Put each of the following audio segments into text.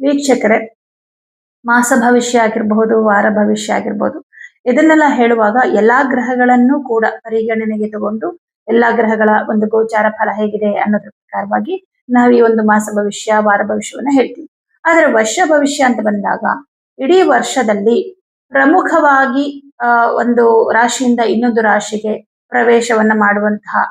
ವೀಕ್ಷಕರೇ, ಮಾಸ ಭವಿಷ್ಯ ಆಗಿರಬಹುದು, ವಾರ ಭವಿಷ್ಯ ಆಗಿರ್ಬೋದು ಇದನ್ನೆಲ್ಲ ಹೇಳುವಾಗ ಎಲ್ಲಾ ಗ್ರಹಗಳನ್ನು ಕೂಡ ಪರಿಗಣನೆಗೆ ತಗೊಂಡು ಎಲ್ಲಾ ಗ್ರಹಗಳ ಒಂದು ಗೋಚಾರ ಫಲ ಹೇಗಿದೆ ಅನ್ನೋದ್ರ ಪ್ರಕಾರವಾಗಿ ನಾವು ಈ ಒಂದು ಮಾಸ ಭವಿಷ್ಯ, ವಾರ ಭವಿಷ್ಯವನ್ನ ಹೇಳ್ತೀವಿ. ಆದ್ರೆ ವರ್ಷ ಭವಿಷ್ಯ ಅಂತ ಬಂದಾಗ ಇಡೀ ವರ್ಷದಲ್ಲಿ ಪ್ರಮುಖವಾಗಿ ಒಂದು ರಾಶಿಯಿಂದ ಇನ್ನೊಂದು ರಾಶಿಗೆ ಪ್ರವೇಶವನ್ನ ಮಾಡುವಂತಹ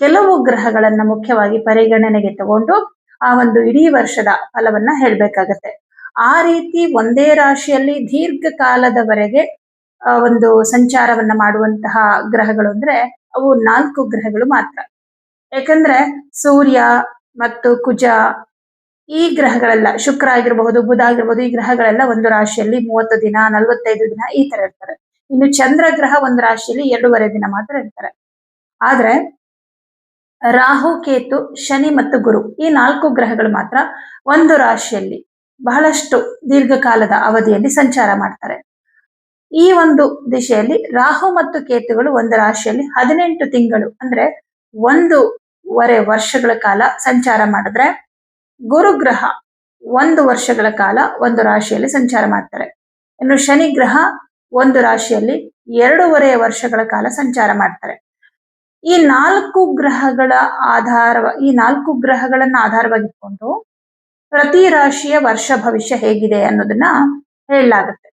ಕೆಲವು ಗ್ರಹಗಳನ್ನ ಮುಖ್ಯವಾಗಿ ಪರಿಗಣನೆಗೆ ತಗೊಂಡು ಆ ಒಂದು ಇಡೀ ವರ್ಷದ ಫಲವನ್ನ ಹೇಳ್ಬೇಕಾಗತ್ತೆ. ಆ ರೀತಿ ಒಂದೇ ರಾಶಿಯಲ್ಲಿ ದೀರ್ಘ ಕಾಲದವರೆಗೆ ಒಂದು ಸಂಚಾರವನ್ನ ಮಾಡುವಂತಹ ಗ್ರಹಗಳು ಅಂದ್ರೆ ಅವು ನಾಲ್ಕು ಗ್ರಹಗಳು ಮಾತ್ರ. ಯಾಕಂದ್ರೆ ಸೂರ್ಯ ಮತ್ತು ಕುಜ ಈ ಗ್ರಹಗಳೆಲ್ಲ, ಶುಕ್ರ ಆಗಿರಬಹುದು, ಬುಧ ಆಗಿರಬಹುದು, ಈ ಗ್ರಹಗಳೆಲ್ಲ ಒಂದು ರಾಶಿಯಲ್ಲಿ ಮೂವತ್ತು ದಿನ, ನಲವತ್ತೈದು ದಿನ ಈ ತರ ಇರ್ತಾರೆ. ಇನ್ನು ಚಂದ್ರ ಗ್ರಹ ಒಂದು ರಾಶಿಯಲ್ಲಿ ಎರಡೂವರೆ ದಿನ ಮಾತ್ರ ಇರ್ತಾರೆ. ಆದ್ರೆ ರಾಹು, ಕೇತು, ಶನಿ ಮತ್ತು ಗುರು ಈ ನಾಲ್ಕು ಗ್ರಹಗಳು ಮಾತ್ರ ಒಂದು ರಾಶಿಯಲ್ಲಿ ಬಹಳಷ್ಟು ದೀರ್ಘಕಾಲದ ಅವಧಿಯಲ್ಲಿ ಸಂಚಾರ ಮಾಡ್ತಾರೆ. ಈ ಒಂದು ದಿಶೆಯಲ್ಲಿ ರಾಹು ಮತ್ತು ಕೇತುಗಳು ಒಂದು ರಾಶಿಯಲ್ಲಿ ಹದಿನೆಂಟು ತಿಂಗಳು ಅಂದ್ರೆ ಒಂದೂವರೆ ವರ್ಷಗಳ ಕಾಲ ಸಂಚಾರ ಮಾಡಿದ್ರೆ ಗುರುಗ್ರಹ ಒಂದು ವರ್ಷಗಳ ಕಾಲ ಒಂದು ರಾಶಿಯಲ್ಲಿ ಸಂಚಾರ ಮಾಡ್ತಾರೆ. ಇನ್ನು ಶನಿ ಗ್ರಹ ಒಂದು ರಾಶಿಯಲ್ಲಿ ಎರಡೂವರೆ ವರ್ಷಗಳ ಕಾಲ ಸಂಚಾರ ಮಾಡ್ತಾರೆ. ಈ ನಾಲ್ಕು ಗ್ರಹಗಳ ಆಧಾರ ಈ ನಾಲ್ಕು ಗ್ರಹಗಳನ್ನ ಆಧಾರವಾಗಿಟ್ಕೊಂಡು ಪ್ರತಿ ರಾಶಿಯ ವರ್ಷ ಭವಿಷ್ಯ ಹೇಗಿದೆ ಅನ್ನೋದನ್ನ ಹೇಳಲಾಗುತ್ತೆ.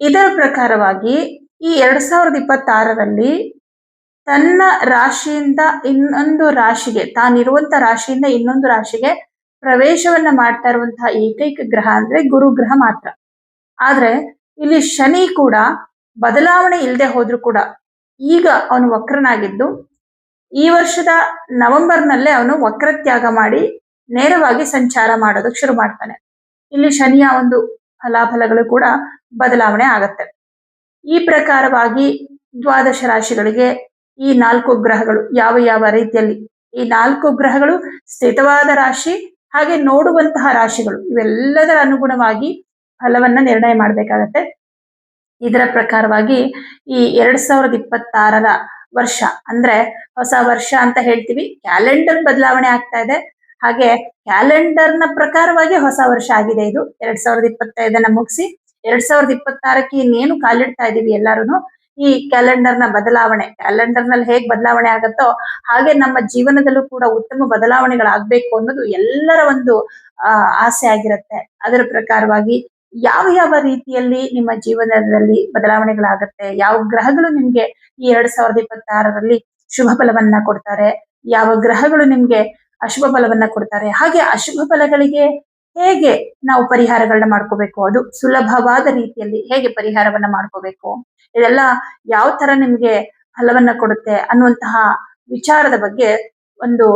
ಇದರ ಪ್ರಕಾರವಾಗಿ ಈ ಎರಡ್ ಸಾವಿರದ ಇಪ್ಪತ್ತಾರರಲ್ಲಿ ತನ್ನ ರಾಶಿಯಿಂದ ಇನ್ನೊಂದು ರಾಶಿಗೆ, ತಾನಿರುವಂತ ರಾಶಿಯಿಂದ ಇನ್ನೊಂದು ರಾಶಿಗೆ ಪ್ರವೇಶವನ್ನ ಮಾಡ್ತಾ ಇರುವಂತಹ ಏಕೈಕ ಗ್ರಹ ಅಂದ್ರೆ ಗುರು ಗ್ರಹ ಮಾತ್ರ. ಆದ್ರೆ ಇಲ್ಲಿ ಶನಿ ಕೂಡ ಬದಲಾವಣೆ ಇಲ್ಲದೆ ಹೋದ್ರು ಕೂಡ ಈಗ ಅವನು ವಕ್ರನಾಗಿದ್ದು, ಈ ವರ್ಷದ ನವೆಂಬರ್ನಲ್ಲೇ ಅವನು ವಕ್ರ ತ್ಯಾಗ ಮಾಡಿ ನೇರವಾಗಿ ಸಂಚಾರ ಮಾಡೋದಕ್ಕೆ ಶುರು ಮಾಡ್ತಾನೆ. ಇಲ್ಲಿ ಶನಿಯ ಒಂದು ಫಲಾಫಲಗಳು ಕೂಡ ಬದಲಾವಣೆ ಆಗತ್ತೆ. ಈ ಪ್ರಕಾರವಾಗಿ ದ್ವಾದಶ ರಾಶಿಗಳಿಗೆ ಈ ನಾಲ್ಕು ಗ್ರಹಗಳು ಯಾವ ಯಾವ ರೀತಿಯಲ್ಲಿ, ಈ ನಾಲ್ಕು ಗ್ರಹಗಳು ಸ್ಥಿತವಾದ ರಾಶಿ ಹಾಗೆ ನೋಡುವಂತಹ ರಾಶಿಗಳು, ಇವೆಲ್ಲದರ ಅನುಗುಣವಾಗಿ ಫಲವನ್ನ ನಿರ್ಣಯ ಮಾಡಬೇಕಾಗತ್ತೆ. ಇದರ ಪ್ರಕಾರವಾಗಿ ಈ ಎರಡ್ ಸಾವಿರದ ಇಪ್ಪತ್ತಾರರ ವರ್ಷ, ಅಂದ್ರೆ ಹೊಸ ವರ್ಷ ಅಂತ ಹೇಳ್ತೀವಿ. ಕ್ಯಾಲೆಂಡರ್ ಬದಲಾವಣೆ ಆಗ್ತಾ ಇದೆ. ಹಾಗೆ ಕ್ಯಾಲೆಂಡರ್ನ ಪ್ರಕಾರವಾಗಿ ಹೊಸ ವರ್ಷ ಆಗಿದೆ ಇದು. ಎರಡ್ ಸಾವಿರದ ಇಪ್ಪತ್ತೈದನ್ನ ಮುಗಿಸಿ ಎರಡ್ ಸಾವಿರದ ಇಪ್ಪತ್ತಾರಕ್ಕೆ ಇನ್ನೇನು ಕಾಲಿಡ್ತಾ ಇದೀವಿ ಎಲ್ಲಾರು ಈ ಕ್ಯಾಲೆಂಡರ್ನ ಬದಲಾವಣೆ ಕ್ಯಾಲೆಂಡರ್ನಲ್ಲಿ ಹೇಗ್ ಬದಲಾವಣೆ ಆಗುತ್ತೋ ಹಾಗೆ ನಮ್ಮ ಜೀವನದಲ್ಲೂ ಕೂಡ ಉತ್ತಮ ಬದಲಾವಣೆಗಳಾಗ್ಬೇಕು ಅನ್ನೋದು ಎಲ್ಲರ ಒಂದು ಆಸೆ ಆಗಿರುತ್ತೆ. ಅದರ ಪ್ರಕಾರವಾಗಿ ಯಾವ ಯಾವ ರೀತಿಯಲ್ಲಿ ನಿಮ್ಮ ಜೀವನದಲ್ಲಿ ಬದಲಾವಣೆಗಳಾಗತ್ತೆ? ಯಾವ ಗ್ರಹಗಳು ನಿಮ್ಗೆ ಈ ಎರಡ್ ಸಾವಿರದ ಇಪ್ಪತ್ತಾರರಲ್ಲಿ ಶುಭ ಫಲವನ್ನ ಕೊಡ್ತಾರೆ? ಯಾವ ಗ್ರಹಗಳು ನಿಮ್ಗೆ ಅಶುಭ ಫಲವನ್ನ ಕೊಡ್ತಾರೆ? ಹಾಗೆ ಅಶುಭ ಫಲಗಳಿಗೆ ಹೇಗೆ ನಾವು ಪರಿಹಾರಗಳನ್ನ ಮಾಡ್ಕೋಬೇಕು? ಅದು ಸುಲಭವಾದ ರೀತಿಯಲ್ಲಿ ಹೇಗೆ ಪರಿಹಾರವನ್ನ ಮಾಡ್ಕೋಬೇಕು? ಇದೆಲ್ಲ ಯಾವ ತರ ನಿಮ್ಗೆ ಫಲವನ್ನ ಕೊಡುತ್ತೆ ಅನ್ನುವಂತಹ ವಿಚಾರದ ಬಗ್ಗೆ ಒಂದು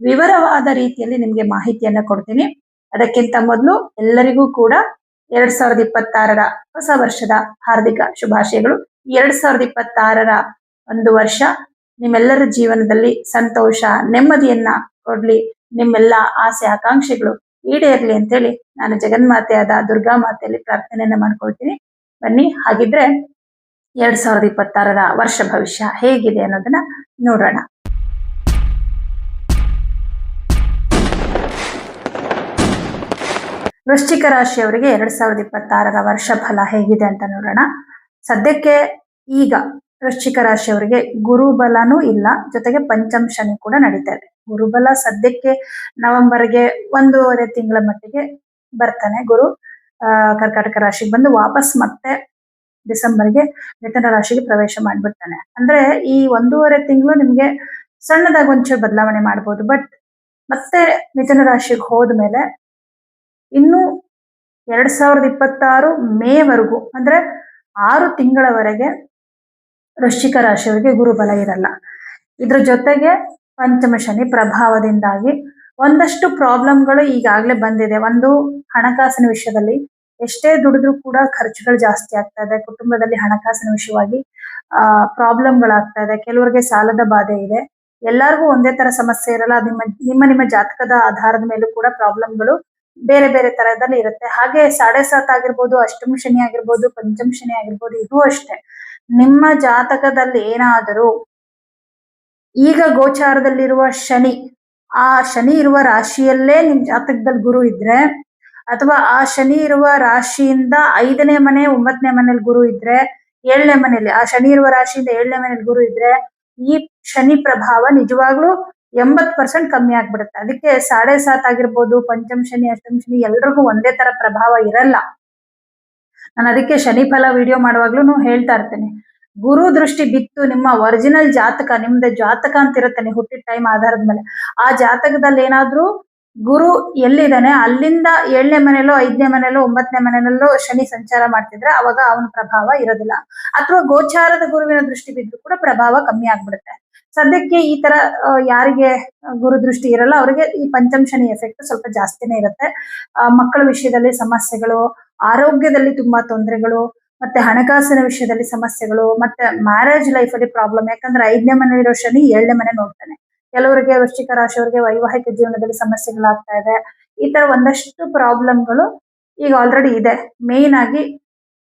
ವಿವರವಾದ ರೀತಿಯಲ್ಲಿ ನಿಮ್ಗೆ ಮಾಹಿತಿಯನ್ನ ಕೊಡ್ತೀನಿ. ಅದಕ್ಕಿಂತ ಮೊದಲು ಎಲ್ಲರಿಗೂ ಕೂಡ ಎರಡ್ ಸಾವಿರದ ಇಪ್ಪತ್ತಾರರ ಹೊಸ ವರ್ಷದ ಹಾರ್ದಿಕ ಶುಭಾಶಯಗಳು. ಎರಡ್ ಸಾವಿರದ ಇಪ್ಪತ್ತಾರರ ಒಂದು ವರ್ಷ ನಿಮ್ಮೆಲ್ಲರ ಜೀವನದಲ್ಲಿ ಸಂತೋಷ, ನೆಮ್ಮದಿಯನ್ನ ಕೊಡ್ಲಿ. ನಿಮ್ಮೆಲ್ಲ ಆಸೆ, ಆಕಾಂಕ್ಷೆಗಳು ಈಡೇರ್ಲಿ ಅಂತೇಳಿ ನಾನು ಜಗನ್ಮಾತೆಯಾದ ದುರ್ಗಾ ಮಾತೆಯಲ್ಲಿ ಪ್ರಾರ್ಥನೆಯನ್ನ ಮಾಡ್ಕೊಳ್ತೀನಿ. ಬನ್ನಿ, ಹಾಗಿದ್ರೆ ಎರಡ್ ಸಾವಿರದ ಇಪ್ಪತ್ತಾರರ ವರ್ಷ ಭವಿಷ್ಯ ಹೇಗಿದೆ ಅನ್ನೋದನ್ನ ನೋಡೋಣ. ವೃಶ್ಚಿಕ ರಾಶಿಯವರಿಗೆ ಎರಡ್ ಸಾವಿರದ ಇಪ್ಪತ್ತಾರರ ವರ್ಷ ಫಲ ಹೇಗಿದೆ ಅಂತ ನೋಡೋಣ. ಸದ್ಯಕ್ಕೆ ಈಗ ವೃಶ್ಚಿಕ ರಾಶಿಯವರಿಗೆ ಗುರುಬಲನೂ ಇಲ್ಲ, ಜೊತೆಗೆ ಪಂಚಮ ಶನಿ ಕೂಡ ನಡೀತಾ ಇದೆ. ಗುರುಬಲ ಸದ್ಯಕ್ಕೆ ನವೆಂಬರ್ಗೆ ಒಂದೂವರೆ ತಿಂಗಳ ಮಟ್ಟಿಗೆ ಬರ್ತಾನೆ ಗುರು. ಕರ್ಕಾಟಕ ರಾಶಿಗೆ ಬಂದು ವಾಪಸ್ ಮತ್ತೆ ಡಿಸೆಂಬರ್ಗೆ ಮಿಥುನ ರಾಶಿಗೆ ಪ್ರವೇಶ ಮಾಡಿಬಿಡ್ತಾನೆ. ಅಂದ್ರೆ ಈ ಒಂದೂವರೆ ತಿಂಗಳು ನಿಮ್ಗೆ ಸಣ್ಣದಾಗಿ ಒಂಚೂರು ಬದಲಾವಣೆ ಮಾಡ್ಬೋದು, ಬಟ್ ಮತ್ತೆ ಮಿಥುನ ರಾಶಿಗೆ ಹೋದ್ಮೇಲೆ ಇನ್ನು ಎರಡ್ ಸಾವಿರದ ಇಪ್ಪತ್ತಾರು ಮೇವರೆಗೂ, ಅಂದ್ರೆ ಆರು ತಿಂಗಳವರೆಗೆ ವೃಶ್ಚಿಕ ರಾಶಿಯವರಿಗೆ ಗುರುಬಲ ಇರಲ್ಲ. ಇದ್ರ ಜೊತೆಗೆ ಪಂಚಮ ಶನಿ ಪ್ರಭಾವದಿಂದಾಗಿ ಒಂದಷ್ಟು ಪ್ರಾಬ್ಲಮ್ಗಳು ಈಗಾಗಲೇ ಬಂದಿದೆ. ಒಂದು ಹಣಕಾಸಿನ ವಿಷಯದಲ್ಲಿ ಎಷ್ಟೇ ದುಡಿದ್ರು ಕೂಡ ಖರ್ಚುಗಳು ಜಾಸ್ತಿ ಆಗ್ತಾ ಇದೆ. ಕುಟುಂಬದಲ್ಲಿ ಹಣಕಾಸಿನ ವಿಷಯವಾಗಿ, ಆ, ಪ್ರಾಬ್ಲಮ್ಗಳಾಗ್ತಾ ಇದೆ. ಕೆಲವರಿಗೆ ಸಾಲದ ಬಾಧೆ ಇದೆ. ಎಲ್ಲರಿಗೂ ಒಂದೇ ತರ ಸಮಸ್ಯೆ ಇರಲ್ಲ. ನಿಮ್ಮ ನಿಮ್ಮ ನಿಮ್ಮ ಜಾತಕದ ಆಧಾರದ ಮೇಲೂ ಕೂಡ ಪ್ರಾಬ್ಲಮ್ಗಳು ಬೇರೆ ಬೇರೆ ತರದಲ್ಲಿ ಇರುತ್ತೆ. ಹಾಗೆ ಸಾಡೆ ಸಾತ್ ಆಗಿರ್ಬೋದು, ಅಷ್ಟಮ ಶನಿ ಆಗಿರ್ಬೋದು, ಪಂಚಮ ಶನಿ ಆಗಿರ್ಬೋದು, ಇದು ಅಷ್ಟೇ. ನಿಮ್ಮ ಜಾತಕದಲ್ಲಿ ಏನಾದರೂ ಈಗ ಗೋಚಾರದಲ್ಲಿರುವ ಶನಿ, ಆ ಶನಿ ಇರುವ ರಾಶಿಯಲ್ಲೇ ನಿಮ್ ಜಾತಕದಲ್ಲಿ ಗುರು ಇದ್ರೆ, ಅಥವಾ ಆ ಶನಿ ಇರುವ ರಾಶಿಯಿಂದ ಐದನೇ ಮನೆ, ಒಂಬತ್ತನೇ ಮನೇಲಿ ಗುರು ಇದ್ರೆ, ಏಳನೇ ಮನೆಯಲ್ಲಿ, ಆ ಶನಿ ಇರುವ ರಾಶಿಯಿಂದ ಏಳನೇ ಮನೇಲಿ ಗುರು ಇದ್ರೆ, ಈ ಶನಿ ಪ್ರಭಾವ ನಿಜವಾಗ್ಲೂ ಎಂಬತ್ ಪರ್ಸೆಂಟ್ ಕಮ್ಮಿ ಆಗ್ಬಿಡುತ್ತೆ. ಅದಕ್ಕೆ ಸಾಡೆ ಸಾತ್ ಆಗಿರ್ಬೋದು, ಪಂಚಮ ಶನಿ, ಅಷ್ಟಮ ಶನಿ ಎಲ್ರಿಗೂ ಒಂದೇ ತರ ಪ್ರಭಾವ ಇರಲ್ಲ. ನಾನು ಅದಕ್ಕೆ ಶನಿ ಫಲ ವಿಡಿಯೋ ಮಾಡುವಾಗ್ಲೂ ಹೇಳ್ತಾ ಇರ್ತೇನೆ. ಗುರು ದೃಷ್ಟಿ ಬಿತ್ತು ನಿಮ್ಮ ಒರಿಜಿನಲ್ ಜಾತಕ, ನಿಮ್ದು ಜಾತಕ ಅಂತ ಇರುತ್ತೆ ಹುಟ್ಟಿದ ಟೈಮ್ ಆಧಾರದ ಮೇಲೆ. ಆ ಜಾತಕದಲ್ಲಿ ಏನಾದ್ರೂ ಗುರು ಎಲ್ಲಿದ್ದಾನೆ? ಅಲ್ಲಿಂದ ಏಳನೇ ಮನೆಯಲ್ಲೋ, ಐದನೇ ಮನೆಯಲ್ಲೋ, ಒಂಬತ್ತನೇ ಮನೆಯಲ್ಲೋ ಶನಿ ಸಂಚಾರ ಮಾಡ್ತಿದ್ರೆ ಅವಾಗ ಅವನ ಪ್ರಭಾವ ಇರೋದಿಲ್ಲ. ಅಥವಾ ಗೋಚಾರದ ಗುರುವಿನ ದೃಷ್ಟಿ ಬಿದ್ದು ಕೂಡ ಪ್ರಭಾವ ಕಮ್ಮಿ ಆಗ್ಬಿಡುತ್ತೆ. ಸದ್ಯಕ್ಕೆ ಈ ತರ ಯಾರಿಗೆ ಗುರು ದೃಷ್ಟಿ ಇರಲ್ಲ, ಅವರಿಗೆ ಈ ಪಂಚಮಶನಿ ಎಫೆಕ್ಟ್ ಸ್ವಲ್ಪ ಜಾಸ್ತಿನೇ ಇರುತ್ತೆ. ಮಕ್ಕಳ ವಿಷಯದಲ್ಲಿ ಸಮಸ್ಯೆಗಳು, ಆರೋಗ್ಯದಲ್ಲಿ ತುಂಬಾ ತೊಂದರೆಗಳು, ಮತ್ತೆ ಹಣಕಾಸಿನ ವಿಷಯದಲ್ಲಿ ಸಮಸ್ಯೆಗಳು, ಮತ್ತೆ ಮ್ಯಾರೇಜ್ ಲೈಫ್ ಅಲ್ಲಿ ಪ್ರಾಬ್ಲಮ್ ಯಾಕಂದ್ರೆ ಐದನೇ ಮನೆಯಲ್ಲಿರೋ ಶನಿ ಏಳನೇ ಮನೆ ನೋಡ್ತಾನೆ. ಕೆಲವರಿಗೆ ವೃಶ್ಚಿಕ ರಾಶಿಯವರಿಗೆ ವೈವಾಹಿಕ ಜೀವನದಲ್ಲಿ ಸಮಸ್ಯೆಗಳಾಗ್ತಾ ಇದೆ. ಈ ತರ ಒಂದಷ್ಟು ಪ್ರಾಬ್ಲಮ್ಗಳು ಈಗ ಆಲ್ರೆಡಿ ಇದೆ. ಮೇನ್ ಆಗಿ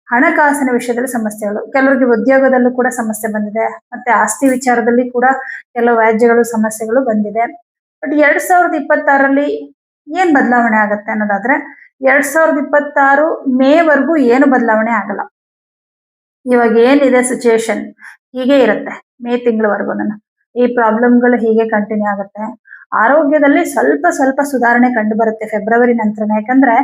ಹಣಕಾಸಿನ ವಿಷಯದಲ್ಲಿ ಸಮಸ್ಯೆಗಳು ಕೆಲವರಿಗೆ ಉದ್ಯೋಗದಲ್ಲೂ ಕೂಡ ಸಮಸ್ಯೆ ಬಂದಿದೆ. ಮತ್ತೆ ಆಸ್ತಿ ವಿಚಾರದಲ್ಲಿ ಕೂಡ ಕೆಲವು ವ್ಯಾಜ್ಯಗಳು, ಸಮಸ್ಯೆಗಳು ಬಂದಿದೆ. ಬಟ್ ಎರಡ್ ಸಾವಿರದ ಇಪ್ಪತ್ತಾರಲ್ಲಿ ಏನ್ ಬದಲಾವಣೆ ಆಗತ್ತೆ ಅನ್ನೋದಾದ್ರೆ, ಎರಡ್ ಸಾವಿರದ ಇಪ್ಪತ್ತಾರು ಮೇವರೆಗೂ ಏನು ಬದಲಾವಣೆ ಆಗಲ್ಲ. ಇವಾಗ ಏನಿದೆ ಸಿಚುಯೇಷನ್ ಹೀಗೆ ಇರುತ್ತೆ. ಮೇ ತಿಂಗಳವರೆಗೂ ಈ ಪ್ರಾಬ್ಲಮ್ಗಳು ಹೀಗೆ ಕಂಟಿನ್ಯೂ ಆಗುತ್ತೆ. ಆರೋಗ್ಯದಲ್ಲಿ ಸ್ವಲ್ಪ ಸ್ವಲ್ಪ ಸುಧಾರಣೆ ಕಂಡು ಬರುತ್ತೆ ಫೆಬ್ರವರಿ ನಂತರ ಯಾಕಂದ್ರೆ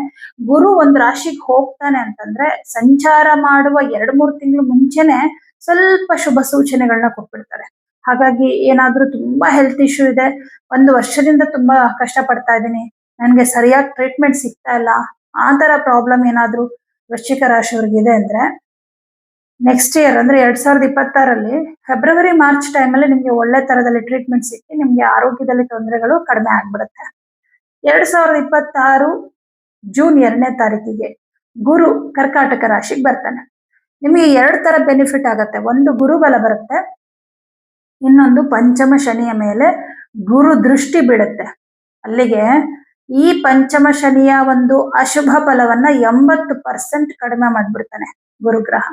ಗುರು ಒಂದು ರಾಶಿಗೆ ಹೋಗ್ತಾನೆ ಅಂತಂದ್ರೆ ಸಂಚಾರ ಮಾಡುವ ಎರಡ್ ಮೂರ್ ತಿಂಗಳು ಮುಂಚೆನೆ ಸ್ವಲ್ಪ ಶುಭ ಸೂಚನೆಗಳನ್ನ ಕೊಟ್ಬಿಡ್ತಾರೆ. ಹಾಗಾಗಿ ಏನಾದ್ರೂ ತುಂಬಾ ಹೆಲ್ತ್ ಇಶ್ಯೂ ಇದೆ, ಒಂದು ವರ್ಷದಿಂದ ತುಂಬಾ ಕಷ್ಟ ಪಡ್ತಾ ಇದ್ದೀನಿ, ನನ್ಗೆ ಸರಿಯಾಗಿ ಟ್ರೀಟ್ಮೆಂಟ್ ಸಿಗ್ತಾ ಇಲ್ಲ, ಆ ತರ ಪ್ರಾಬ್ಲಮ್ ಏನಾದ್ರೂ ವೃಶ್ಚಿಕ ರಾಶಿಯವ್ರಿಗೆ ಇದೆ ಅಂದ್ರೆ ನೆಕ್ಸ್ಟ್ ಇಯರ್ ಅಂದ್ರೆ ಎರಡ್ ಸಾವಿರದ ಇಪ್ಪತ್ತಾರಲ್ಲಿ ಫೆಬ್ರವರಿ ಮಾರ್ಚ್ ಟೈಮಲ್ಲಿ ನಿಮ್ಗೆ ಒಳ್ಳೆ ತರದಲ್ಲಿ ಟ್ರೀಟ್ಮೆಂಟ್ ಸಿಕ್ಕಿ, ನಿಮ್ಗೆ ಆರೋಗ್ಯದಲ್ಲಿ ತೊಂದರೆಗಳು ಕಡಿಮೆ ಆಗ್ಬಿಡುತ್ತೆ. ಎರಡ್ ಸಾವಿರದ ಇಪ್ಪತ್ತಾರು ಜೂನ್ ಎರಡನೇ ತಾರೀಕಿಗೆ, ಗುರು ಕರ್ಕಾಟಕ ರಾಶಿಗೆ ಬರ್ತಾನೆ. ನಿಮಗೆ ಎರಡ್ ತರ ಬೆನಿಫಿಟ್ ಆಗತ್ತೆ. ಒಂದು ಗುರು ಬಲ ಬರುತ್ತೆ, ಇನ್ನೊಂದು ಪಂಚಮ ಶನಿಯ ಮೇಲೆ ಗುರು ದೃಷ್ಟಿ ಬೀಳುತ್ತೆ. ಅಲ್ಲಿಗೆ ಈ ಪಂಚಮ ಶನಿಯ ಒಂದು ಅಶುಭ ಫಲವನ್ನ ಎಂಬತ್ತು ಪರ್ಸೆಂಟ್ ಕಡಿಮೆ ಮಾಡ್ಬಿಡ್ತಾನೆ ಗುರುಗ್ರಹ.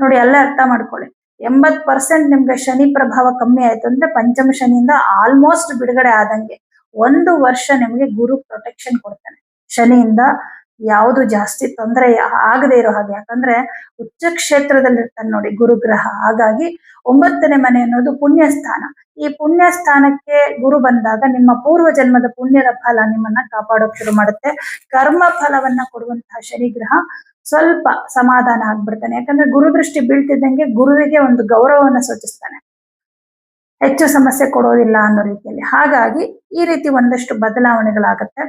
ನೋಡಿ ಅಲ್ಲೇ ಅರ್ಥ ಮಾಡ್ಕೊಳ್ಳಿ. ಎಂಬತ್ ಪರ್ಸೆಂಟ್ ನಿಮ್ಗೆ ಶನಿ ಪ್ರಭಾವ ಕಮ್ಮಿ ಆಯ್ತು ಅಂದ್ರೆ ಪಂಚಮ ಶನಿಯಿಂದ ಆಲ್ಮೋಸ್ಟ್ ಬಿಡುಗಡೆ ಆದಂಗೆ ಒಂದು ವರ್ಷ ನಿಮಗೆ ಗುರು ಪ್ರೊಟೆಕ್ಷನ್ ಕೊಡ್ತಾನೆ. ಶನಿಯಿಂದ ಯಾವುದು ಜಾಸ್ತಿ ತೊಂದರೆ ಆಗದೆ ಇರೋ ಹಾಗೆ. ಯಾಕಂದ್ರೆ ಉಚ್ಚ ಕ್ಷೇತ್ರದಲ್ಲಿ ಇರ್ತಾನೆ ನೋಡಿ ಗುರುಗ್ರಹ ಹಾಗಾಗಿ ಒಂಬತ್ತನೇ ಮನೆ ಅನ್ನೋದು ಪುಣ್ಯ ಸ್ಥಾನ ಈ ಪುಣ್ಯ ಸ್ಥಾನಕ್ಕೆ ಗುರು ಬಂದಾಗ ನಿಮ್ಮ ಪೂರ್ವ ಜನ್ಮದ ಪುಣ್ಯದ ಫಲ ನಿಮ್ಮನ್ನ ಕಾಪಾಡೋಕ್ ಶುರು ಮಾಡುತ್ತೆ. ಕರ್ಮ ಫಲವನ್ನ ಕೊಡುವಂತಹ ಶನಿಗ್ರಹ ಸ್ವಲ್ಪ ಸಮಾಧಾನ ಆಗ್ಬಿಡ್ತಾನೆ. ಯಾಕಂದ್ರೆ ಗುರು ದೃಷ್ಟಿ ಬೀಳ್ತಿದ್ದಂಗೆ ಗುರುವಿಗೆ ಒಂದು ಗೌರವವನ್ನ ಸೂಚಿಸ್ತಾನೆ. ಹೆಚ್ಚು ಸಮಸ್ಯೆ ಕೊಡೋದಿಲ್ಲ ಅನ್ನೋ ರೀತಿಯಲ್ಲಿ. ಹಾಗಾಗಿ ಈ ರೀತಿ ಒಂದಷ್ಟು ಬದಲಾವಣೆಗಳಾಗತ್ತೆ.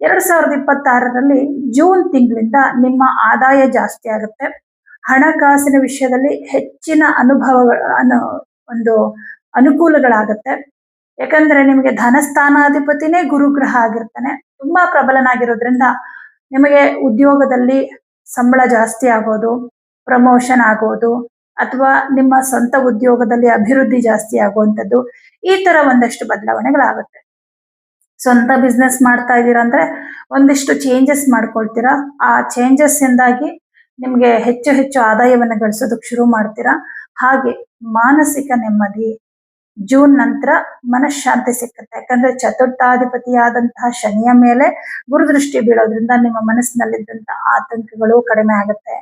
ಎರಡ್ ಸಾವಿರದ ಇಪ್ಪತ್ತಾರರಲ್ಲಿ ಜೂನ್ ತಿಂಗಳಿಂದ ನಿಮ್ಮ ಆದಾಯ ಜಾಸ್ತಿ ಆಗುತ್ತೆ. ಹಣಕಾಸಿನ ವಿಷಯದಲ್ಲಿ ಹೆಚ್ಚಿನ ಅನುಭವ ಅನು, ಒಂದು ಅನುಕೂಲಗಳಾಗತ್ತೆ. ಯಾಕಂದ್ರೆ ನಿಮಗೆ ಧನಸ್ಥಾನಾಧಿಪತಿನೇ ಗುರುಗ್ರಹ ಆಗಿರ್ತಾನೆ. ತುಂಬಾ ಪ್ರಬಲನಾಗಿರೋದ್ರಿಂದ ನಿಮಗೆ ಉದ್ಯೋಗದಲ್ಲಿ ಸಂಬಳ ಜಾಸ್ತಿ ಆಗೋದು ಪ್ರಮೋಷನ್ ಆಗೋದು, ಅಥವಾ ನಿಮ್ಮ ಸ್ವಂತ ಉದ್ಯೋಗದಲ್ಲಿ ಅಭಿವೃದ್ಧಿ ಜಾಸ್ತಿ ಆಗುವಂಥದ್ದು, ಈ ತರ ಒಂದಷ್ಟು ಬದಲಾವಣೆಗಳಾಗುತ್ತೆ. ಸ್ವಂತ ಬಿಸ್ನೆಸ್ ಮಾಡ್ತಾ ಇದ್ದೀರಾ ಅಂದ್ರೆ ಒಂದಿಷ್ಟು ಚೇಂಜಸ್ ಮಾಡ್ಕೊಳ್ತೀರಾ. ಆ ಚೇಂಜಸ್ ಇಂದಾಗಿ ನಿಮ್ಗೆ ಹೆಚ್ಚು ಹೆಚ್ಚು ಆದಾಯವನ್ನು ಗಳಿಸೋದಕ್ಕೆ ಶುರು ಮಾಡ್ತೀರಾ. ಹಾಗೆ ಮಾನಸಿಕ ನೆಮ್ಮದಿ ಜೂನ್ ನಂತರ ಮನಃಶಾಂತಿ ಸಿಕ್ಕುತ್ತೆ. ಯಾಕಂದ್ರೆ ಚತುರ್ಥಾಧಿಪತಿಯಾದಂತಹ ಶನಿಯ ಮೇಲೆ ಗುರುದೃಷ್ಟಿ ಬೀಳೋದ್ರಿಂದ ನಿಮ್ಮ ಮನಸ್ಸಿನಲ್ಲಿದ್ದಂತಹ ಆತಂಕಗಳು ಕಡಿಮೆ ಆಗುತ್ತೆ,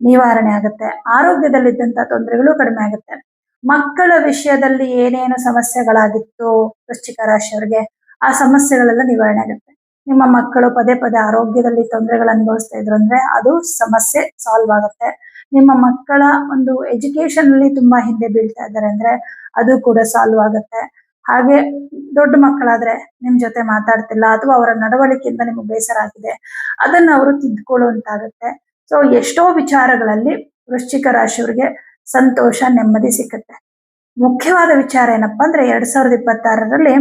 ನಿವಾರಣೆ ಆಗುತ್ತೆ ಆರೋಗ್ಯದಲ್ಲಿದ್ದಂತಹ ತೊಂದರೆಗಳು ಕಡಿಮೆ ಆಗುತ್ತೆ. ಮಕ್ಕಳ ವಿಷಯದಲ್ಲಿ ಏನೇನು ಸಮಸ್ಯೆಗಳಾಗಿತ್ತು ವೃಶ್ಚಿಕ ರಾಶಿಯವರಿಗೆ ಆ ಸಮಸ್ಯೆಗಳೆಲ್ಲ ನಿವಾರಣೆ ಆಗುತ್ತೆ. ನಿಮ್ಮ ಮಕ್ಕಳು ಪದೇ ಪದೇ ಆರೋಗ್ಯದಲ್ಲಿ ತೊಂದರೆಗಳು ಅನುಭವಿಸ್ತಾ ಇದ್ರು ಅಂದ್ರೆ ಅದು ಸಮಸ್ಯೆ ಸಾಲ್ವ್ ಆಗುತ್ತೆ. ನಿಮ್ಮ ಮಕ್ಕಳ ಒಂದು ಎಜುಕೇಶನ್ ಅಲ್ಲಿ ತುಂಬಾ ಹಿಂದೆ ಬೀಳ್ತಾ ಇದ್ದಾರೆ ಅಂದ್ರೆ ಅದು ಕೂಡ ಸಾಲ್ವ್ ಆಗುತ್ತೆ. ಹಾಗೆ ದೊಡ್ಡ ಮಕ್ಕಳಾದ್ರೆ ನಿಮ್ ಜೊತೆ ಮಾತಾಡ್ತಿಲ್ಲ ಅಥವಾ ಅವರ ನಡವಳಿಕೆಯಿಂದ ನಿಮ್ಗೆ ಬೇಸರ ಆಗಿದೆ, ಅದನ್ನ ಅವರು ತಿದ್ಕೊಳ್ಳುವಂತಾಗುತ್ತೆ. ಸೊ ಎಷ್ಟೋ ವಿಚಾರಗಳಲ್ಲಿ ವೃಶ್ಚಿಕ ರಾಶಿಯವರಿಗೆ ಸಂತೋಷ, ನೆಮ್ಮದಿ ಸಿಕ್ಕತ್ತೆ. ಮುಖ್ಯವಾದ ವಿಚಾರ ಏನಪ್ಪಾ ಅಂದ್ರೆ ಎರಡ್ ಸಾವಿರದ ಇಪ್ಪತ್ತಾರರಲ್ಲಿ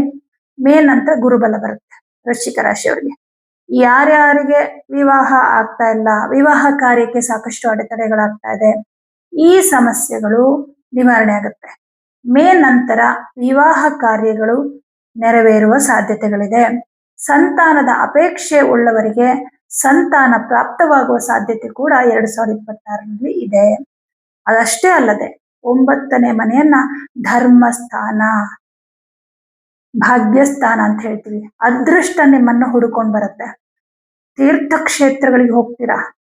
ಮೇನ್ ಅಂತ ಗುರುಬಲ ಬರುತ್ತೆ ವೃಶ್ಚಿಕ ರಾಶಿಯವರಿಗೆ. ಯಾರ್ಯಾರಿಗೆ ವಿವಾಹ ಆಗ್ತಾ ಇಲ್ಲ, ವಿವಾಹ ಕಾರ್ಯಕ್ಕೆ ಸಾಕಷ್ಟು ಅಡೆತಡೆಗಳಾಗ್ತಾ ಇದೆ, ಈ ಸಮಸ್ಯೆಗಳು ನಿವಾರಣೆ ಆಗುತ್ತೆ. ಮೇ ನಂತರ ವಿವಾಹ ಕಾರ್ಯಗಳು ನೆರವೇರುವ ಸಾಧ್ಯತೆಗಳಿದೆ. ಸಂತಾನದ ಅಪೇಕ್ಷೆ ಉಳ್ಳವರಿಗೆ ಸಂತಾನ ಪ್ರಾಪ್ತವಾಗುವ ಸಾಧ್ಯತೆ ಕೂಡ ಎರಡು ಸಾವಿರದ ಇಪ್ಪತ್ತಾರರಲ್ಲಿ ಇದೆ. ಅದಷ್ಟೇ ಅಲ್ಲದೆ, ಒಂಬತ್ತನೇ ಮನೆಯನ್ನ ಧರ್ಮಸ್ಥಾನ. ಭಾಗ್ಯಸ್ಥಾನ ಅಂತ ಹೇಳ್ತೀವಿ. ಅದೃಷ್ಟ ನಿಮ್ಮನ್ನು ಹುಡುಕೊಂಡ್ ಬರುತ್ತೆ. ತೀರ್ಥಕ್ಷೇತ್ರಗಳಿಗೆ ಹೋಗ್ತೀರಾ?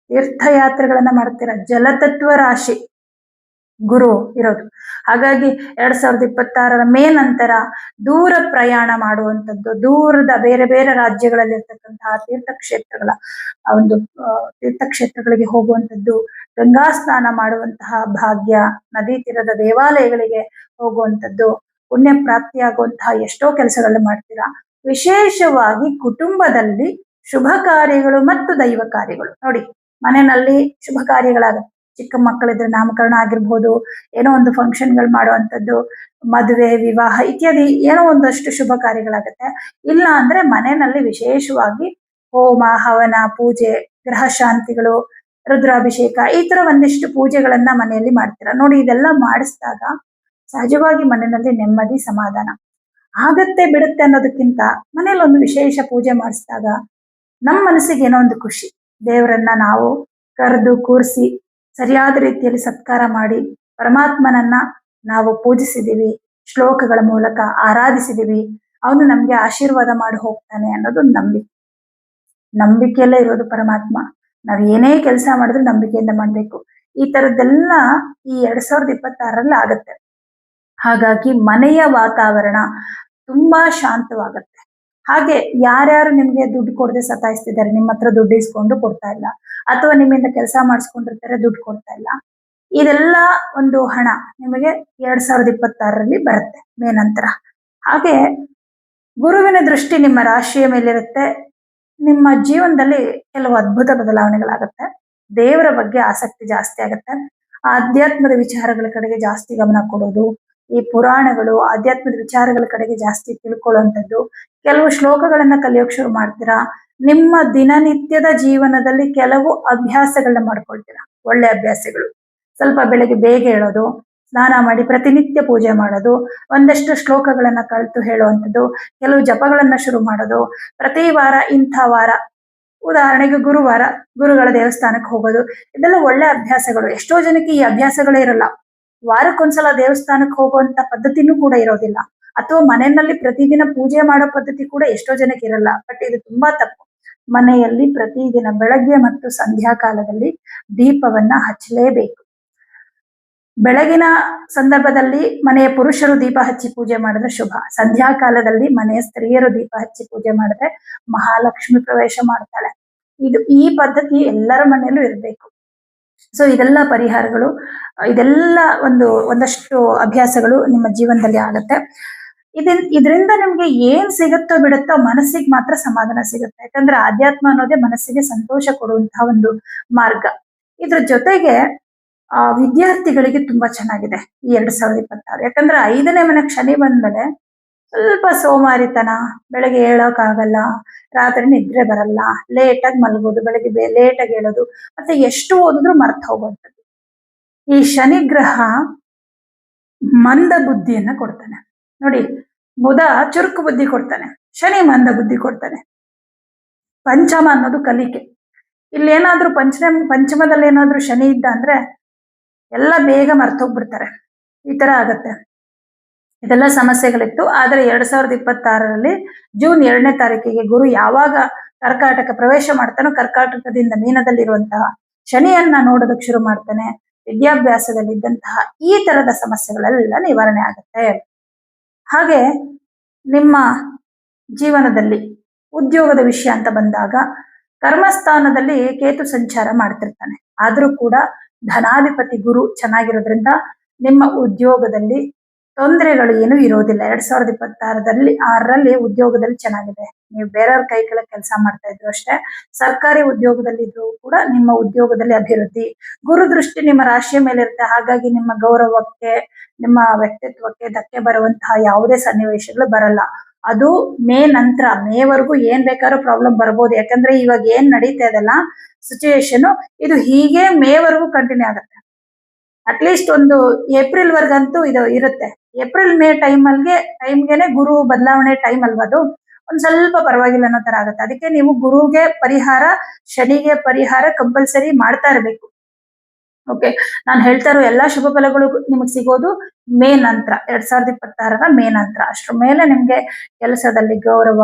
ತೀರ್ಥಯಾತ್ರೆಗಳನ್ನ ಮಾಡ್ತೀರಾ? ಜಲತತ್ವ ರಾಶಿ ಗುರು ಇರೋದು. ಹಾಗಾಗಿ ಎರಡ್ ಸಾವಿರದ ಇಪ್ಪತ್ತಾರರ ಮೇ ನಂತರ ದೂರ ಪ್ರಯಾಣ ಮಾಡುವಂಥದ್ದು, ದೂರದ ಬೇರೆ ಬೇರೆ ರಾಜ್ಯಗಳಲ್ಲಿ ಇರ್ತಕ್ಕಂತಹ ತೀರ್ಥಕ್ಷೇತ್ರಗಳ ಒಂದು ತೀರ್ಥಕ್ಷೇತ್ರಗಳಿಗೆ ಹೋಗುವಂಥದ್ದು ಗಂಗಾ ಸ್ನಾನ ಮಾಡುವಂತಹ ಭಾಗ್ಯ, ನದಿ ತೀರದ ದೇವಾಲಯಗಳಿಗೆ ಹೋಗುವಂಥದ್ದು ಪುಣ್ಯ ಪ್ರಾಪ್ತಿಯಾಗುವಂತಹ ಎಷ್ಟೋ ಕೆಲಸಗಳನ್ನು ಮಾಡ್ತೀರಾ? ವಿಶೇಷವಾಗಿ ಕುಟುಂಬದಲ್ಲಿ ಶುಭ ಕಾರ್ಯಗಳು ಮತ್ತು ದೈವ ಕಾರ್ಯಗಳು. ನೋಡಿ, ಮನೆಯಲ್ಲಿ ಶುಭ ಕಾರ್ಯಗಳಾಗುತ್ತೆ ಚಿಕ್ಕ ಮಕ್ಕಳಿದ್ರೆ ನಾಮಕರಣ ಆಗಿರ್ಬೋದು, ಏನೋ ಒಂದು ಫಂಕ್ಷನ್ಗಳು ಮಾಡುವಂಥದ್ದು, ಮದುವೆ, ವಿವಾಹ ಇತ್ಯಾದಿ ಏನೋ ಒಂದಷ್ಟು ಶುಭ ಕಾರ್ಯಗಳಾಗುತ್ತೆ. ಇಲ್ಲ ಅಂದ್ರೆ ಮನೆಯಲ್ಲಿ ವಿಶೇಷವಾಗಿ ಹೋಮ, ಹವನ, ಪೂಜೆ ಗ್ರಹ ಶಾಂತಿಗಳು, ರುದ್ರಾಭಿಷೇಕ ಈ ತರ ಒಂದಿಷ್ಟು ಪೂಜೆಗಳನ್ನ ಮನೆಯಲ್ಲಿ ಮಾಡ್ತೀರಾ? ನೋಡಿ, ಇದೆಲ್ಲ ಮಾಡಿಸಿದಾಗ ಸಹಜವಾಗಿ ಮನೆಯಲ್ಲಿ ನೆಮ್ಮದಿ, ಸಮಾಧಾನ. ಆಗತ್ತೆ ಬಿಡುತ್ತೆ ಅನ್ನೋದಕ್ಕಿಂತ ಮನೇಲಿ ಒಂದು ವಿಶೇಷ ಪೂಜೆ ಮಾಡಿಸಿದಾಗ ನಮ್ಮ ಮನಸ್ಸಿಗೆ ಏನೋ ಒಂದು ಖುಷಿ. ದೇವರನ್ನ ನಾವು ಕರೆದು ಕೂರಿಸಿ, ಸರಿಯಾದ ರೀತಿಯಲ್ಲಿ ಸತ್ಕಾರ ಮಾಡಿ, ಪರಮಾತ್ಮನನ್ನ ನಾವು ಪೂಜಿಸಿದೀವಿ ಶ್ಲೋಕಗಳ ಮೂಲಕ ಆರಾಧಿಸಿದೀವಿ ಅವನು ನಮ್ಗೆ ಆಶೀರ್ವಾದ ಮಾಡಿ ಹೋಗ್ತಾನೆ ಅನ್ನೋದು ನಂಬಿಕೆ. ನಂಬಿಕೆಯಲ್ಲೇ ಇರೋದು ಪರಮಾತ್ಮ. ನಾವ್ ಏನೇ ಕೆಲಸ ಮಾಡಿದ್ರು ನಂಬಿಕೆಯಿಂದ ಮಾಡ್ಬೇಕು. ಈ ತರದ್ದೆಲ್ಲ ಈ ಎರಡ್ ಸಾವಿರದ ಇಪ್ಪತ್ತಾರರಲ್ಲಿ ಆಗತ್ತೆ. ಹಾಗಾಗಿ ಮನೆಯ ವಾತಾವರಣ ತುಂಬಾ ಶಾಂತವಾಗುತ್ತೆ. ಹಾಗೆ ಯಾರ್ಯಾರು ನಿಮ್ಗೆ ದುಡ್ಡು ಕೊಡದೆ ಸತಾಯಿಸ್ತಿದ್ದಾರೆ, ನಿಮ್ಮ ಹತ್ರ ದುಡ್ಡು ಇಸ್ಕೊಂಡು ಕೊಡ್ತಾ ಇಲ್ಲ, ಅಥವಾ ನಿಮ್ಮಿಂದ ಕೆಲಸ ಮಾಡಿಸ್ಕೊಂಡಿರ್ತಾರೆ, ದುಡ್ಡು ಕೊಡ್ತಾ ಇಲ್ಲ, ಇದೆಲ್ಲ ಒಂದು ಹಣ ನಿಮಗೆ ಎರಡ್ ಸಾವಿರದ ಇಪ್ಪತ್ತಾರರಲ್ಲಿ ಬರುತ್ತೆ, ಮೇ ನಂತರ. ಹಾಗೆ ಗುರುವಿನ ದೃಷ್ಟಿ ನಿಮ್ಮ ರಾಶಿಯ ಮೇಲಿರುತ್ತೆ. ನಿಮ್ಮ ಜೀವನದಲ್ಲಿ ಕೆಲವು ಅದ್ಭುತ ಬದಲಾವಣೆಗಳಾಗುತ್ತೆ. ದೇವರ ಬಗ್ಗೆ ಆಸಕ್ತಿ ಜಾಸ್ತಿ ಆಗುತ್ತೆ. ಆಧ್ಯಾತ್ಮದ ವಿಚಾರಗಳ ಕಡೆಗೆ ಜಾಸ್ತಿ ಗಮನ ಕೊಡೋದು ಈ ಪುರಾಣಗಳು, ಆಧ್ಯಾತ್ಮದ ವಿಚಾರಗಳ ಕಡೆಗೆ ಜಾಸ್ತಿ ತಿಳ್ಕೊಳ್ಳುವಂಥದ್ದು. ಕೆಲವು ಶ್ಲೋಕಗಳನ್ನ ಕಲಿಯೋಕ್ ಶುರು ಮಾಡ್ತೀರಾ? ನಿಮ್ಮ ದಿನನಿತ್ಯದ ಜೀವನದಲ್ಲಿ ಕೆಲವು ಅಭ್ಯಾಸಗಳನ್ನ ಮಾಡ್ಕೊಳ್ತೀರಾ? ಒಳ್ಳೆ ಅಭ್ಯಾಸಗಳು. ಸ್ವಲ್ಪ ಬೆಳಗ್ಗೆ ಬೇಗ ಹೇಳೋದು, ಸ್ನಾನ ಮಾಡಿ ಪ್ರತಿನಿತ್ಯ ಪೂಜೆ ಮಾಡೋದು, ಒಂದಷ್ಟು ಶ್ಲೋಕಗಳನ್ನ ಕಲಿತು ಹೇಳುವಂಥದ್ದು, ಕೆಲವು ಜಪಗಳನ್ನ ಶುರು ಮಾಡೋದು. ಪ್ರತಿ ವಾರ ಇಂಥ ವಾರ, ಉದಾಹರಣೆಗೆ ಗುರುವಾರ ಗುರುಗಳ ದೇವಸ್ಥಾನಕ್ಕೆ ಹೋಗೋದು, ಇದೆಲ್ಲ ಒಳ್ಳೆ ಅಭ್ಯಾಸಗಳು. ಎಷ್ಟೋ ಜನಕ್ಕೆ ಈ ಅಭ್ಯಾಸಗಳೇ ಇರಲ್ಲ. ವಾರಕ್ಕೊಂದ್ಸಲ ದೇವಸ್ಥಾನಕ್ಕೆ ಹೋಗುವಂತ ಪದ್ಧತಿನೂ ಕೂಡ ಇರೋದಿಲ್ಲ. ಅಥವಾ ಮನೆಯಲ್ಲಿ ಪ್ರತಿದಿನ ಪೂಜೆ ಮಾಡೋ ಪದ್ಧತಿ ಕೂಡ ಎಷ್ಟೋ ಜನಕ್ಕೆ ಇರಲ್ಲ. ಬಟ್ ಇದು ತುಂಬಾ ತಪ್ಪು. ಮನೆಯಲ್ಲಿ ಪ್ರತಿದಿನ ಬೆಳಗ್ಗೆ ಮತ್ತು ಸಂಧ್ಯಾ ಕಾಲದಲ್ಲಿ ದೀಪವನ್ನ ಹಚ್ಚಲೇಬೇಕು. ಬೆಳಗಿನ ಸಂದರ್ಭದಲ್ಲಿ ಮನೆಯ ಪುರುಷರು ದೀಪ ಹಚ್ಚಿ ಪೂಜೆ ಮಾಡಿದ್ರೆ ಶುಭ. ಸಂಧ್ಯಾ ಕಾಲದಲ್ಲಿ ಮನೆಯ ಸ್ತ್ರೀಯರು ದೀಪ ಹಚ್ಚಿ ಪೂಜೆ ಮಾಡಿದ್ರೆ ಮಹಾಲಕ್ಷ್ಮಿ ಪ್ರವೇಶ ಮಾಡ್ತಾಳೆ. ಇದು ಈ ಪದ್ಧತಿ ಎಲ್ಲರ ಮನೆಯಲ್ಲೂ ಇರಬೇಕು. ಸೊ ಇದೆಲ್ಲ ಪರಿಹಾರಗಳು, ಇದೆಲ್ಲ ಒಂದು, ಒಂದಷ್ಟು ಅಭ್ಯಾಸಗಳು ನಿಮ್ಮ ಜೀವನದಲ್ಲಿ ಆಗತ್ತೆ. ಇದನ್, ಇದರಿಂದ ನಿಮ್ಗೆ ಏನ್ ಸಿಗುತ್ತೋ ಬಿಡುತ್ತೋ ಮನಸ್ಸಿಗೆ ಮಾತ್ರ ಸಮಾಧಾನ ಸಿಗುತ್ತೆ. ಯಾಕಂದ್ರೆ ಆಧ್ಯಾತ್ಮ ಅನ್ನೋದೇ ಮನಸ್ಸಿಗೆ ಸಂತೋಷ ಕೊಡುವಂತಹ ಒಂದು ಮಾರ್ಗ. ಇದ್ರ ಜೊತೆಗೆ, ಆ ವಿದ್ಯಾರ್ಥಿಗಳಿಗೆ ತುಂಬಾ ಚೆನ್ನಾಗಿದೆ ಈ ಎರಡ್ ಸಾವಿರದ ಇಪ್ಪತ್ತಾರು. ಯಾಕಂದ್ರೆ ಐದನೇ ಮನೆ, ಶನಿ ಬಂದ್ಮೇಲೆ ಸ್ವಲ್ಪ ಸೋಮಾರಿತನ, ಬೆಳಗ್ಗೆ ಆಗಲ್ಲ ರಾತ್ರಿ ನಿದ್ರೆ ಬರಲ್ಲ ಲೇಟಾಗಿ ಮಲಗೋದು, ಬೆಳಗ್ಗೆ ಲೇಟಾಗಿ ಹೇಳೋದು, ಮತ್ತೆ ಎಷ್ಟು ಓದಿದ್ರು ಮರ್ತ ಹೋಗುವಂಥದ್ದು ಈ ಶನಿ ಗ್ರಹ ಮಂದ ಬುದ್ಧಿಯನ್ನ ಕೊಡ್ತಾನೆ. ನೋಡಿ, ಬುಧ ಚುರುಕು ಬುದ್ಧಿ ಕೊಡ್ತಾನೆ, ಶನಿ ಮಂದ ಬುದ್ಧಿ ಕೊಡ್ತಾನೆ. ಪಂಚಮ ಅನ್ನೋದು ಕಲಿಕೆ. ಇಲ್ಲಿ ಏನಾದ್ರೂ ಪಂಚಮ, ಪಂಚಮದಲ್ಲಿ ಏನಾದ್ರೂ ಶನಿ ಇದ್ದ ಅಂದ್ರೆ ಎಲ್ಲ ಬೇಗ ಮರ್ತೋಗ್ಬಿಡ್ತಾರೆ ಈ ತರ ಆಗತ್ತೆ. ಇದೆಲ್ಲ ಸಮಸ್ಯೆಗಳಿತ್ತು. ಆದರೆ ಎರಡ್ ಸಾವಿರದ ಇಪ್ಪತ್ತಾರರಲ್ಲಿ ಜೂನ್ ಎರಡನೇ ತಾರೀಕಿಗೆ ಗುರು ಯಾವಾಗ ಕರ್ಕಾಟಕ ಪ್ರವೇಶ ಮಾಡ್ತಾನೋ ಕರ್ಕಾಟಕದಿಂದ ಮೀನದಲ್ಲಿರುವಂತಹ ಶನಿಯನ್ನ ನೋಡೋದಕ್ಕೆ ಶುರು ಮಾಡ್ತಾನೆ. ವಿದ್ಯಾಭ್ಯಾಸದಲ್ಲಿ ಇದ್ದಂತಹ ಈ ತರದ ಸಮಸ್ಯೆಗಳೆಲ್ಲ ನಿವಾರಣೆ ಆಗುತ್ತೆ. ಹಾಗೆ ನಿಮ್ಮ ಜೀವನದಲ್ಲಿ ಉದ್ಯೋಗದ ವಿಷಯ ಅಂತ ಬಂದಾಗ ಕರ್ಮಸ್ಥಾನದಲ್ಲಿ ಕೇತು ಸಂಚಾರ ಮಾಡ್ತಿರ್ತಾನೆ. ಆದ್ರೂ ಕೂಡ ಧನಾಧಿಪತಿ ಗುರು ಚೆನ್ನಾಗಿರೋದ್ರಿಂದ ನಿಮ್ಮ ಉದ್ಯೋಗದಲ್ಲಿ ತೊಂದರೆಗಳು ಏನು ಇರೋದಿಲ್ಲ. ಎರಡ್ ಸಾವಿರದ ಇಪ್ಪತ್ತಾರರಲ್ಲಿ, ಆರರಲ್ಲಿ ಉದ್ಯೋಗದಲ್ಲಿ ಚೆನ್ನಾಗಿದೆ. ನೀವು ಬೇರೆಯವ್ರ ಕೈ ಕೆಳಗೆ ಕೆಲಸ ಮಾಡ್ತಾ ಇದ್ರು ಅಷ್ಟೇ, ಸರ್ಕಾರಿ ಉದ್ಯೋಗದಲ್ಲಿ ಇದ್ರು ಕೂಡ ನಿಮ್ಮ ಉದ್ಯೋಗದಲ್ಲಿ ಅಭಿವೃದ್ಧಿ. ಗುರು ದೃಷ್ಟಿ ನಿಮ್ಮ ರಾಶಿಯ ಮೇಲೆ ಇರುತ್ತೆ. ಹಾಗಾಗಿ ನಿಮ್ಮ ಗೌರವಕ್ಕೆ, ನಿಮ್ಮ ವ್ಯಕ್ತಿತ್ವಕ್ಕೆ ಧಕ್ಕೆ ಬರುವಂತಹ ಯಾವುದೇ ಸನ್ನಿವೇಶಗಳು ಬರಲ್ಲ. ಅದು ಮೇ ನಂತರ, ಮೇವರೆಗೂ ಏನ್ ಬೇಕಾದ್ರೂ ಪ್ರಾಬ್ಲಮ್ ಬರ್ಬೋದು. ಯಾಕಂದ್ರೆ ಇವಾಗ ಏನ್ ನಡೀತಾ ಇದೆಲ್ಲ ಸಿಚುಯೇಷನ್ ಇದು ಹೀಗೆ ಮೇವರೆಗೂ ಕಂಟಿನ್ಯೂ ಆಗುತ್ತೆ. ಅಟ್ಲೀಸ್ಟ್ ಒಂದು ಏಪ್ರಿಲ್ ವರ್ಗಂತೂ ಇದು ಇರುತ್ತೆ. ಏಪ್ರಿಲ್ ಮೇ ಟೈಮ್ ಟೈಮಲ್ಗೆ ಟೈಮ್ಗೆನೆ ಗುರು ಬದಲಾವಣೆ ಟೈಮ್ ಅಲ್ವಾ ಅದು? ಒಂದ್ ಸ್ವಲ್ಪ ಪರವಾಗಿಲ್ಲ ಅನ್ನೋ ತರ ಆಗುತ್ತೆ. ಅದಕ್ಕೆ ನೀವು ಗುರುಗೆ ಪರಿಹಾರ, ಶನಿಗೆ ಪರಿಹಾರ ಕಂಪಲ್ಸರಿ ಮಾಡ್ತಾ ಇರಬೇಕು. ಓಕೆ ನಾನು ಹೇಳ್ತಾ ಇರೋ ಎಲ್ಲಾ ಶುಭ ಫಲಗಳು ನಿಮಗೆ ಸಿಗೋದು ಮೇ ನಂತರ. ಎರಡ್ ಸಾವಿರದ ಇಪ್ಪತ್ತಾರರ ಮೇ ನಂತರ. ಅಷ್ಟ್ರ ಮೇಲೆ ನಿಮ್ಗೆ ಕೆಲಸದಲ್ಲಿ ಗೌರವ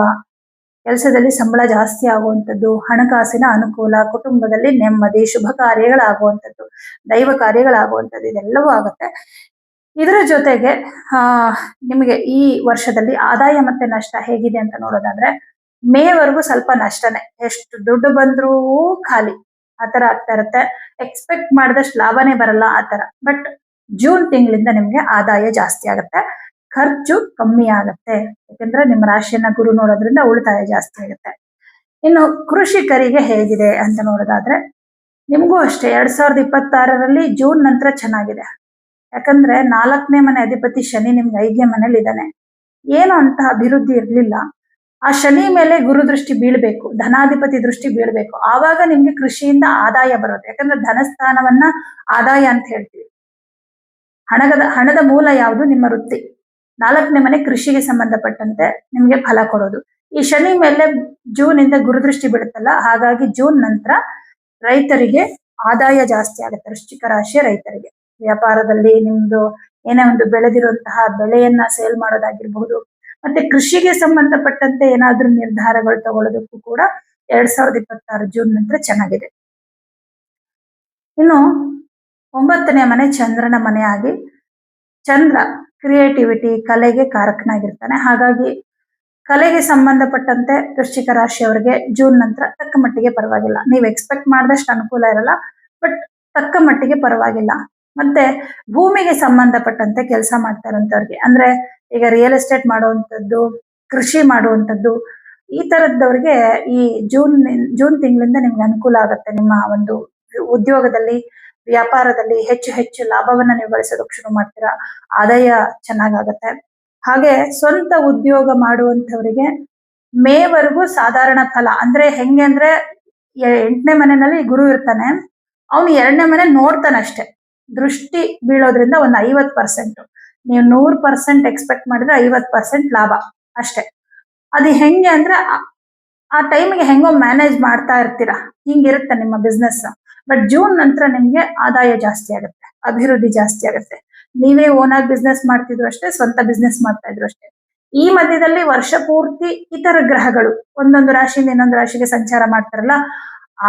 ಕೆಲಸದಲ್ಲಿ ಸಂಬಳ ಜಾಸ್ತಿ ಆಗುವಂಥದ್ದು, ಹಣಕಾಸಿನ ಅನುಕೂಲ, ಕುಟುಂಬದಲ್ಲಿ ನೆಮ್ಮದಿ, ಶುಭ ಕಾರ್ಯಗಳಾಗುವಂಥದ್ದು, ದೈವ ಕಾರ್ಯಗಳಾಗುವಂಥದ್ದು ಇದೆಲ್ಲವೂ ಆಗುತ್ತೆ. ಇದರ ಜೊತೆಗೆ, ಆ, ನಿಮಗೆ ಈ ವರ್ಷದಲ್ಲಿ ಆದಾಯ ಮತ್ತೆ ನಷ್ಟ ಹೇಗಿದೆ ಅಂತ ನೋಡೋದಾದ್ರೆ, ಮೇವರೆಗೂ ಸ್ವಲ್ಪ ನಷ್ಟನೇ. ಎಷ್ಟು ದುಡ್ಡು ಬಂದ್ರೂ ಖಾಲಿ. ಆತರ ಆಗ್ತಾ ಇರುತ್ತೆ. ಎಕ್ಸ್ಪೆಕ್ಟ್ ಮಾಡಿದಷ್ಟು ಲಾಭನೇ ಬರಲ್ಲ ಆತರ ಬಟ್ ಜೂನ್ ತಿಂಗಳಿಂದ ನಿಮ್ಗೆ ಆದಾಯ ಜಾಸ್ತಿ ಆಗುತ್ತೆ. ಖರ್ಚು ಕಮ್ಮಿ ಆಗತ್ತೆ. ಯಾಕಂದ್ರೆ ನಿಮ್ಮ ರಾಶಿಯನ್ನ ಗುರು ನೋಡೋದ್ರಿಂದ ಉಳಿತಾಯ ಜಾಸ್ತಿ ಆಗುತ್ತೆ. ಇನ್ನು ಕೃಷಿಕರಿಗೆ ಹೇಗಿದೆ ಅಂತ ನೋಡೋದಾದ್ರೆ, ನಿಮಗೂ ಅಷ್ಟೇ, ಎರಡ್ ಸಾವಿರದ ಇಪ್ಪತ್ತಾರರಲ್ಲಿ ಜೂನ್ ನಂತರ ಚೆನ್ನಾಗಿದೆ. ಯಾಕಂದ್ರೆ ನಾಲ್ಕನೇ ಮನೆ ಅಧಿಪತಿ ಶನಿ ನಿಮ್ಗೆ ಐದನೇ ಮನೇಲಿ ಇದ್ದಾನೆ. ಏನು ಅಂತ ಅಭಿವೃದ್ಧಿ ಇರ್ಲಿಲ್ಲ. ಆ ಶನಿ ಮೇಲೆ ಗುರು ದೃಷ್ಟಿ ಬೀಳ್ಬೇಕು, ಧನಾಧಿಪತಿ ದೃಷ್ಟಿ ಬೀಳ್ಬೇಕು. ಆವಾಗ ನಿಮ್ಗೆ ಕೃಷಿಯಿಂದ ಆದಾಯ ಬರುತ್ತೆ. ಯಾಕಂದ್ರೆ ಧನಸ್ಥಾನವನ್ನ ಆದಾಯ ಅಂತ ಹೇಳ್ತೀವಿ. ಹಣದ ಹಣದ ಮೂಲ ಯಾವುದು? ನಿಮ್ಮ ವೃತ್ತಿ. ನಾಲ್ಕನೇ ಮನೆ ಕೃಷಿಗೆ ಸಂಬಂಧಪಟ್ಟಂತೆ ನಿಮ್ಗೆ ಫಲ ಕೊಡೋದು. ಈ ಶನಿ ಮೇಲೆ ಜೂನ್ ಇಂದ ಗುರುದೃಷ್ಟಿ ಬಿಡುತ್ತಲ್ಲ, ಹಾಗಾಗಿ ಜೂನ್ ನಂತರ ರೈತರಿಗೆ ಆದಾಯ ಜಾಸ್ತಿ ಆಗುತ್ತೆ, ವೃಶ್ಚಿಕ ರಾಶಿಯ ರೈತರಿಗೆ. ವ್ಯಾಪಾರದಲ್ಲಿ ನಿಮ್ದು ಏನೇ ಒಂದು ಬೆಳೆದಿರುವಂತಹ ಬೆಳೆಯನ್ನ ಸೇಲ್ ಮಾಡೋದಾಗಿರ್ಬಹುದು, ಮತ್ತೆ ಕೃಷಿಗೆ ಸಂಬಂಧಪಟ್ಟಂತೆ ಏನಾದ್ರೂ ನಿರ್ಧಾರಗಳು ತಗೊಳ್ಳೋದಕ್ಕೂ ಕೂಡ ಎರಡ್ ಸಾವಿರದ ಇಪ್ಪತ್ತಾರು ಜೂನ್ ನಂತರ ಚೆನ್ನಾಗಿದೆ. ಇನ್ನು ಒಂಬತ್ತನೇ ಮನೆ ಚಂದ್ರನ ಮನೆಯಾಗಿ ಚಂದ್ರ ಕ್ರಿಯೇಟಿವಿಟಿ ಕಲೆಗೆ ಕಾರಕನಾಗಿರ್ತಾನೆ. ಹಾಗಾಗಿ ಕಲೆಗೆ ಸಂಬಂಧಪಟ್ಟಂತೆ ವೃಶ್ಚಿಕ ರಾಶಿಯವರಿಗೆ ಜೂನ್ ನಂತರ ತಕ್ಕ ಮಟ್ಟಿಗೆ ಪರವಾಗಿಲ್ಲ. ನೀವು ಎಕ್ಸ್ಪೆಕ್ಟ್ ಮಾಡಿದಷ್ಟು ಅನುಕೂಲ ಇರಲ್ಲ ಬಟ್ ತಕ್ಕ ಮಟ್ಟಿಗೆ ಪರವಾಗಿಲ್ಲ. ಮತ್ತೆ ಭೂಮಿಗೆ ಸಂಬಂಧಪಟ್ಟಂತೆ ಕೆಲಸ ಮಾಡ್ತಾ ಇರೋಂಥವ್ರಿಗೆ ಅಂದ್ರೆ ಈಗ ರಿಯಲ್ ಎಸ್ಟೇಟ್ ಮಾಡುವಂಥದ್ದು ಕೃಷಿ ಮಾಡುವಂಥದ್ದು ಈ ತರದವ್ರಿಗೆ ಈ ಜೂನ್ ಜೂನ್ ತಿಂಗಳಿಂದ ನಿಮ್ಗೆ ಅನುಕೂಲ ಆಗುತ್ತೆ ನಿಮ್ಮ ಒಂದು ಉದ್ಯೋಗದಲ್ಲಿ. ವ್ಯಾಪಾರದಲ್ಲಿ ಹೆಚ್ಚು ಹೆಚ್ಚು ಲಾಭವನ್ನ ನೀವು ಗಳಿಸೋದಕ್ಕೆ ಶುರು ಮಾಡ್ತೀರಾ? ಆದಾಯ ಚೆನ್ನಾಗಾಗತ್ತೆ. ಹಾಗೆ ಸ್ವಂತ ಉದ್ಯೋಗ ಮಾಡುವಂತವರಿಗೆ ಮೇವರೆಗೂ ಸಾಧಾರಣ ಫಲ. ಅಂದ್ರೆ ಹೆಂಗೆ ಅಂದ್ರೆ ಎಂಟನೇ ಮನೆಯಲ್ಲಿ ಗುರು ಇರ್ತಾನೆ. ಅವನು ಎರಡನೇ ಮನೆ ನೋಡ್ತಾನೆ ಅಷ್ಟೇ. ದೃಷ್ಟಿ ಬೀಳೋದ್ರಿಂದ ಒಂದು ಐವತ್ ಪರ್ಸೆಂಟ್. ನೀವು ನೂರ್ ಪರ್ಸೆಂಟ್ ಎಕ್ಸ್ಪೆಕ್ಟ್ ಮಾಡಿದ್ರೆ ಐವತ್ ಪರ್ಸೆಂಟ್ ಲಾಭ ಅಷ್ಟೇ. ಅದು ಹೆಂಗೆ ಅಂದ್ರೆ ಆ ಟೈಮಿಗೆ ಹೆಂಗೋ ಮ್ಯಾನೇಜ್ ಮಾಡ್ತಾ ಇರ್ತೀರಾ. ಹಿಂಗಿರುತ್ತೆ ನಿಮ್ಮ ಬಿಸ್ನೆಸ್ ಬಟ್ ಜೂನ್ ನಂತರ ನಿಮ್ಗೆ ಆದಾಯ ಜಾಸ್ತಿ ಆಗುತ್ತೆ, ಅಭಿವೃದ್ಧಿ ಜಾಸ್ತಿ ಆಗುತ್ತೆ. ನೀವೇ ಓನ್ ಆಗಿ ಬಿಸ್ನೆಸ್ ಮಾಡ್ತಿದ್ರು ಅಷ್ಟೇ, ಸ್ವಂತ ಬಿಸ್ನೆಸ್ ಮಾಡ್ತಾ ಇದ್ರು ಅಷ್ಟೇ. ಈ ಮಧ್ಯದಲ್ಲಿ ವರ್ಷ ಪೂರ್ತಿ ಇತರ ಗ್ರಹಗಳು, ಒಂದೊಂದು ರಾಶಿಯಿಂದ ಇನ್ನೊಂದು ರಾಶಿಗೆ ಸಂಚಾರ ಮಾಡ್ತಾರಲ್ಲ,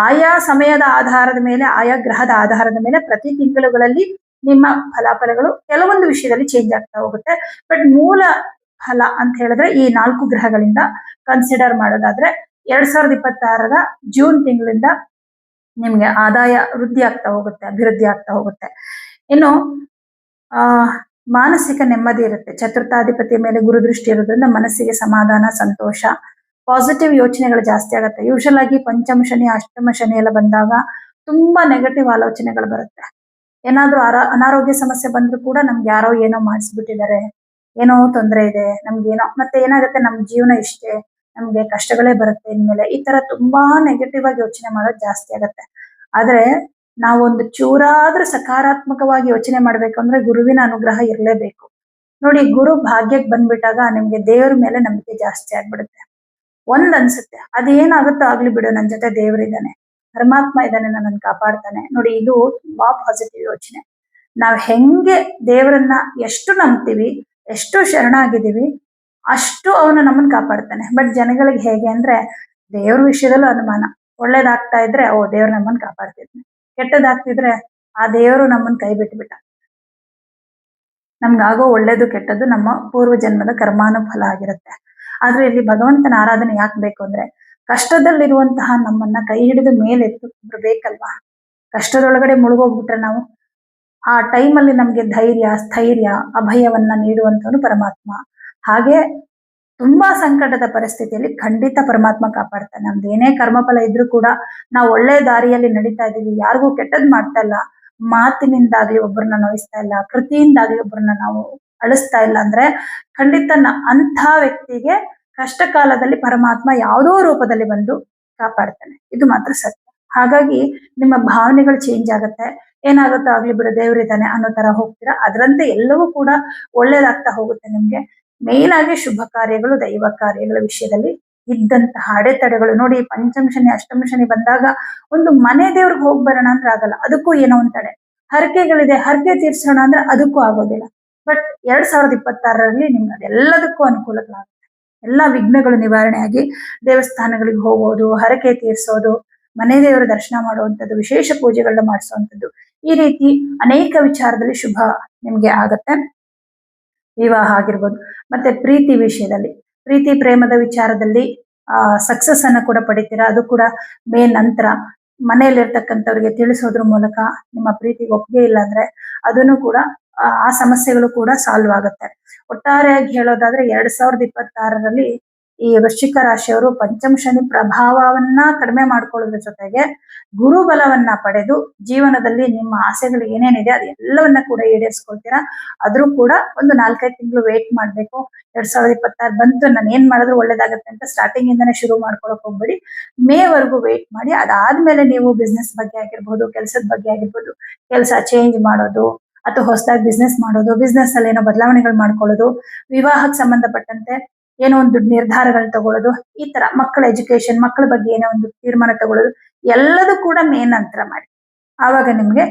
ಆಯಾ ಸಮಯದ ಆಧಾರದ ಮೇಲೆ, ಆಯಾ ಗ್ರಹದ ಆಧಾರದ ಮೇಲೆ ಪ್ರತಿ ತಿಂಗಳುಗಳಲ್ಲಿ ನಿಮ್ಮ ಫಲಾಫಲಗಳು ಕೆಲವೊಂದು ವಿಷಯದಲ್ಲಿ ಚೇಂಜ್ ಆಗ್ತಾ ಹೋಗುತ್ತೆ. ಬಟ್ ಮೂಲ ಫಲ ಅಂತ ಹೇಳಿದ್ರೆ ಈ ನಾಲ್ಕು ಗ್ರಹಗಳಿಂದ ಕನ್ಸಿಡರ್ ಮಾಡೋದಾದ್ರೆ, ಎರಡ್ ಸಾವಿರದ ಇಪ್ಪತ್ತಾರರ ಜೂನ್ ತಿಂಗಳಿಂದ ನಿಮ್ಗೆ ಆದಾಯ ವೃದ್ಧಿ ಆಗ್ತಾ ಹೋಗುತ್ತೆ, ಅಭಿವೃದ್ಧಿ ಆಗ್ತಾ ಹೋಗುತ್ತೆ. ಇನ್ನು, ಆ, ಮಾನಸಿಕ ನೆಮ್ಮದಿ ಇರುತ್ತೆ. ಚತುರ್ಥಾಧಿಪತಿಯ ಮೇಲೆ ಗುರುದೃಷ್ಟಿ ಇರೋದ್ರಿಂದ ಮನಸ್ಸಿಗೆ ಸಮಾಧಾನ, ಸಂತೋಷ ಪಾಸಿಟಿವ್ ಯೋಚನೆಗಳು ಜಾಸ್ತಿ ಆಗುತ್ತೆ. ಯೂಶಲ್ ಆಗಿ ಪಂಚಮ ಶನಿ, ಅಷ್ಟಮ ಶನಿ ಎಲ್ಲ ಬಂದಾಗ ತುಂಬಾ ನೆಗೆಟಿವ್ ಆಲೋಚನೆಗಳು ಬರುತ್ತೆ. ಏನಾದ್ರೂ ಅನಾರೋಗ್ಯ ಸಮಸ್ಯೆ ಬಂದ್ರೂ ಕೂಡ ನಮ್ಗೆ ಯಾರೋ ಏನೋ ಮಾಡಿಸ್ಬಿಟ್ಟಿದ್ದಾರೆ. ಏನೋ ತೊಂದರೆ ಇದೆ ನಮ್ಗೆ ಏನೋ ಮತ್ತೆ ಏನಾಗುತ್ತೆ? ನಮ್ ಜೀವನ ಇಷ್ಟೇ. ನಮ್ಗೆ ಕಷ್ಟಗಳೇ ಬರುತ್ತೆ ಇನ್ಮೇಲೆ. ಈ ತರ ತುಂಬಾ ನೆಗೆಟಿವ್ ಆಗಿ ಯೋಚನೆ ಮಾಡೋದು ಜಾಸ್ತಿ ಆಗುತ್ತೆ. ಆದ್ರೆ ನಾವೊಂದು ಚೂರಾದ್ರೂ ಸಕಾರಾತ್ಮಕವಾಗಿ ಯೋಚನೆ ಮಾಡ್ಬೇಕು ಅಂದ್ರೆ ಗುರುವಿನ ಅನುಗ್ರಹ ಇರಲೇಬೇಕು. ನೋಡಿ, ಗುರು ಭಾಗ್ಯಕ್ಕೆ ಬಂದ್ಬಿಟ್ಟಾಗ ನಿಮ್ಗೆ ದೇವ್ರ ಮೇಲೆ ನಂಬಿಕೆ ಜಾಸ್ತಿ ಆಗ್ಬಿಡುತ್ತೆ. ಒಂದ್ ಅನ್ಸುತ್ತೆ, ಅದೇನಾಗುತ್ತೋ ಆಗ್ಲಿ ಬಿಡು, ನನ್ ಜೊತೆ ದೇವ್ರಿದ್ದಾನೆ ಪರಮಾತ್ಮ ಇದ್ದಾನೆ, ನನ್ನನ್ನು ಕಾಪಾಡ್ತಾನೆ. ನೋಡಿ, ಇದು ತುಂಬಾ ಪಾಸಿಟಿವ್ ಯೋಚನೆ. ನಾವ್ ಹೆಂಗೆ ದೇವರನ್ನ ಎಷ್ಟು ನಂಬ್ತೀವಿ, ಎಷ್ಟು ಶರಣಾಗಿದ್ದೀವಿ ಅಷ್ಟು ಅವನು ನಮ್ಮನ್ನ ಕಾಪಾಡ್ತಾನೆ. ಬಟ್ ಜನಗಳಿಗೆ ಹೇಗೆ ಅಂದ್ರೆ ದೇವ್ರ ವಿಷಯದಲ್ಲೂ ಅನುಮಾನ. ಒಳ್ಳೇದಾಗ್ತಾ ಇದ್ರೆ, ಓ, ದೇವ್ರ ನಮ್ಮನ್ನ ಕಾಪಾಡ್ತಿದ್ನೆ ಕೆಟ್ಟದಾಗ್ತಿದ್ರೆ ಆ ದೇವರು ನಮ್ಮನ್ನ ಕೈ ಬಿಟ್ಬಿಟ್ಟ ನಮ್ಗಾಗೋ ಒಳ್ಳೇದು ಕೆಟ್ಟದ್ದು ನಮ್ಮ ಪೂರ್ವ ಜನ್ಮದ ಕರ್ಮಾನುಫಲ ಆಗಿರುತ್ತೆ. ಆದ್ರೆ ಇಲ್ಲಿ ಭಗವಂತನ ಆರಾಧನೆ ಯಾಕೆ ಬೇಕು ಅಂದ್ರೆ, ಕಷ್ಟದಲ್ಲಿರುವಂತಹ ನಮ್ಮನ್ನ ಕೈ ಹಿಡಿದು ಮೇಲೆತ್ತು ಬೇಕಲ್ವಾ? ಕಷ್ಟದೊಳಗಡೆ ಮುಳುಗೋಗ್ಬಿಟ್ರೆ ನಾವು ಆ ಟೈಮಲ್ಲಿ ನಮ್ಗೆ ಧೈರ್ಯ, ಸ್ಥೈರ್ಯ, ಅಭಯವನ್ನ ನೀಡುವಂತವನು ಪರಮಾತ್ಮ. ಹಾಗೆ ತುಂಬಾ ಸಂಕಟದ ಪರಿಸ್ಥಿತಿಯಲ್ಲಿ ಖಂಡಿತ ಪರಮಾತ್ಮ ಕಾಪಾಡ್ತಾನೆ. ನಮ್ದು ಏನೇ ಕರ್ಮಫಲ ಇದ್ರೂ ಕೂಡ ನಾವು ಒಳ್ಳೆ ದಾರಿಯಲ್ಲಿ ನಡೀತಾ ಇದೀವಿ ಯಾರಿಗೂ ಕೆಟ್ಟದ್ ಮಾಡ್ತಾ ಇಲ್ಲ. ಮಾತಿನಿಂದಾಗ್ಲಿ ಒಬ್ಬರನ್ನ ನೋಯಿಸ್ತಾ ಇಲ್ಲ. ಕೃತಿಯಿಂದಾಗ್ಲಿ ಒಬ್ಬರನ್ನ ನಾವು ಅಳಿಸ್ತಾ ಇಲ್ಲ ಅಂದ್ರೆ ಖಂಡಿತ ಅಂಥ ವ್ಯಕ್ತಿಗೆ ಕಷ್ಟ ಕಾಲದಲ್ಲಿ ಪರಮಾತ್ಮ ಯಾವುದೋ ರೂಪದಲ್ಲಿ ಬಂದು ಕಾಪಾಡ್ತಾನೆ. ಇದು ಮಾತ್ರ ಸತ್ಯ. ಹಾಗಾಗಿ ನಿಮ್ಮ ಭಾವನೆಗಳು ಚೇಂಜ್ ಆಗುತ್ತೆ. ಏನಾಗುತ್ತೋ ಆಗ್ಲಿ ಬಿಡು ದೇವರಿದ್ದಾನೆ ಅನ್ನೋ ತರ ಹೋಗ್ತೀರಾ. ಅದರಂತೆ ಎಲ್ಲವೂ ಕೂಡ ಒಳ್ಳೇದಾಗ್ತಾ ಹೋಗುತ್ತೆ ನಿಮ್ಗೆ. ಮೇನ್ ಆಗಿ ಶುಭ ಕಾರ್ಯಗಳು, ದೈವ ಕಾರ್ಯಗಳ ವಿಷಯದಲ್ಲಿ ಇದ್ದಂತಹ ಅಡೆತಡೆಗಳು. ನೋಡಿ, ಪಂಚಮ ಶನಿ ಬಂದಾಗ ಒಂದು ಮನೆ ದೇವ್ರಿಗೆ ಹೋಗಿ ಬರೋಣ ಅಂದ್ರೆ ಆಗಲ್ಲ. ಅದಕ್ಕೂ ಏನೋ ಒಂದ್ ತಡೆ. ಹರಕೆಗಳಿದೆ, ಹರಕೆ ತೀರ್ಸೋಣ ಅಂದ್ರೆ ಅದಕ್ಕೂ ಆಗೋದಿಲ್ಲ. ಬಟ್ ಎರಡ್ ಸಾವಿರದ ಇಪ್ಪತ್ತಾರರಲ್ಲಿ ನಿಮ್ಗೆ ಅದೆಲ್ಲದಕ್ಕೂ ಅನುಕೂಲಗಳಾಗುತ್ತೆ. ಎಲ್ಲಾ ವಿಘ್ನಗಳು ನಿವಾರಣೆ ಆಗಿ ದೇವಸ್ಥಾನಗಳಿಗೆ ಹೋಗೋದು, ಹರಕೆ ತೀರ್ಸೋದು, ಮನೆ ದೇವರ ದರ್ಶನ ಮಾಡುವಂಥದ್ದು, ವಿಶೇಷ ಪೂಜೆಗಳನ್ನ ಮಾಡಿಸುವಂಥದ್ದು. ಈ ರೀತಿ ಅನೇಕ ವಿಚಾರದಲ್ಲಿ ಶುಭ ನಿಮ್ಗೆ ಆಗತ್ತೆ. ವಿವಾಹ ಆಗಿರ್ಬೋದು. ಮತ್ತೆ ಪ್ರೀತಿ ವಿಷಯದಲ್ಲಿ, ಪ್ರೀತಿ ಪ್ರೇಮದ ವಿಚಾರದಲ್ಲಿ, ಆ ಸಕ್ಸಸ್ ಅನ್ನ ಕೂಡ ಪಡಿತೀರಾ? ಅದು ಕೂಡ ಮೇ ನಂತರ ಮನೆಯಲ್ಲಿರ್ತಕ್ಕಂಥವ್ರಿಗೆ ತಿಳಿಸೋದ್ರ ಮೂಲಕ ನಿಮ್ಮ ಪ್ರೀತಿ ಒಪ್ಪಿಗೆ ಇಲ್ಲ ಅಂದ್ರೆ ಅದನ್ನು ಕೂಡ, ಆ ಸಮಸ್ಯೆಗಳು ಕೂಡ ಸಾಲ್ವ್ ಆಗುತ್ತೆ. ಒಟ್ಟಾರೆಯಾಗಿ ಹೇಳೋದಾದ್ರೆ ಎರಡ್ ಸಾವಿರದ ಇಪ್ಪತ್ತಾರರಲ್ಲಿ ಈ ವೃಶ್ಚಿಕ ರಾಶಿಯವರು ಪಂಚಮ ಶನಿ ಪ್ರಭಾವವನ್ನ ಕಡಿಮೆ ಮಾಡ್ಕೊಳ್ಳೋದ್ರ ಜೊತೆಗೆ ಗುರುಬಲವನ್ನ ಪಡೆದು ಜೀವನದಲ್ಲಿ ನಿಮ್ಮ ಆಸೆಗಳು ಏನೇನಿದೆ ಅದೆಲ್ಲವನ್ನ ಕೂಡ ಈಡೇರಿಸ್ಕೊಳ್ತೀರಾ? ಆದ್ರೂ ಕೂಡ ಒಂದು ನಾಲ್ಕೈದು ತಿಂಗಳು ವೇಟ್ ಮಾಡ್ಬೇಕು. ಎರಡ್ ಸಾವಿರದ ಇಪ್ಪತ್ತಾರು ಬಂತು, ನಾನು ಏನ್ ಮಾಡಿದ್ರು ಒಳ್ಳೇದಾಗತ್ತೆ ಅಂತ ಸ್ಟಾರ್ಟಿಂಗ್ ಇಂದಾನೆ ಶುರು ಮಾಡ್ಕೊಳಕ್ ಹೋಗ್ಬೇಡಿ. ಮೇವರೆಗೂ ವೇಟ್ ಮಾಡಿ, ಅದಾದ್ಮೇಲೆ ನೀವು ಬಿಸ್ನೆಸ್ ಬಗ್ಗೆ ಆಗಿರ್ಬೋದು, ಕೆಲಸದ ಬಗ್ಗೆ ಆಗಿರ್ಬೋದು, ಕೆಲಸ ಚೇಂಜ್ ಮಾಡೋದು, ಅಥವಾ ಹೊಸದಾಗಿ ಬಿಸ್ನೆಸ್ ಮಾಡೋದು ಬಿಸ್ನೆಸ್ ಅಲ್ಲಿ ಏನೋ ಬದಲಾವಣೆಗಳು ಮಾಡ್ಕೊಳ್ಳೋದು ವಿವಾಹಕ್ಕೆ ಸಂಬಂಧಪಟ್ಟಂತೆ ಏನೋ ಒಂದು ನಿರ್ಧಾರಗಳು ತಗೊಳ್ಳೋದು ಈ ತರ ಮಕ್ಕಳ ಎಜುಕೇಶನ್ ಮಕ್ಕಳ ಬಗ್ಗೆ ಏನೋ ಒಂದು ತೀರ್ಮಾನ ತಗೊಳ್ಳೋದು ಎಲ್ಲದೂ ಕೂಡ ಮೇನ್ ನಂತರ ಮಾಡಿ. ಆವಾಗ ನಿಮ್ಗೆ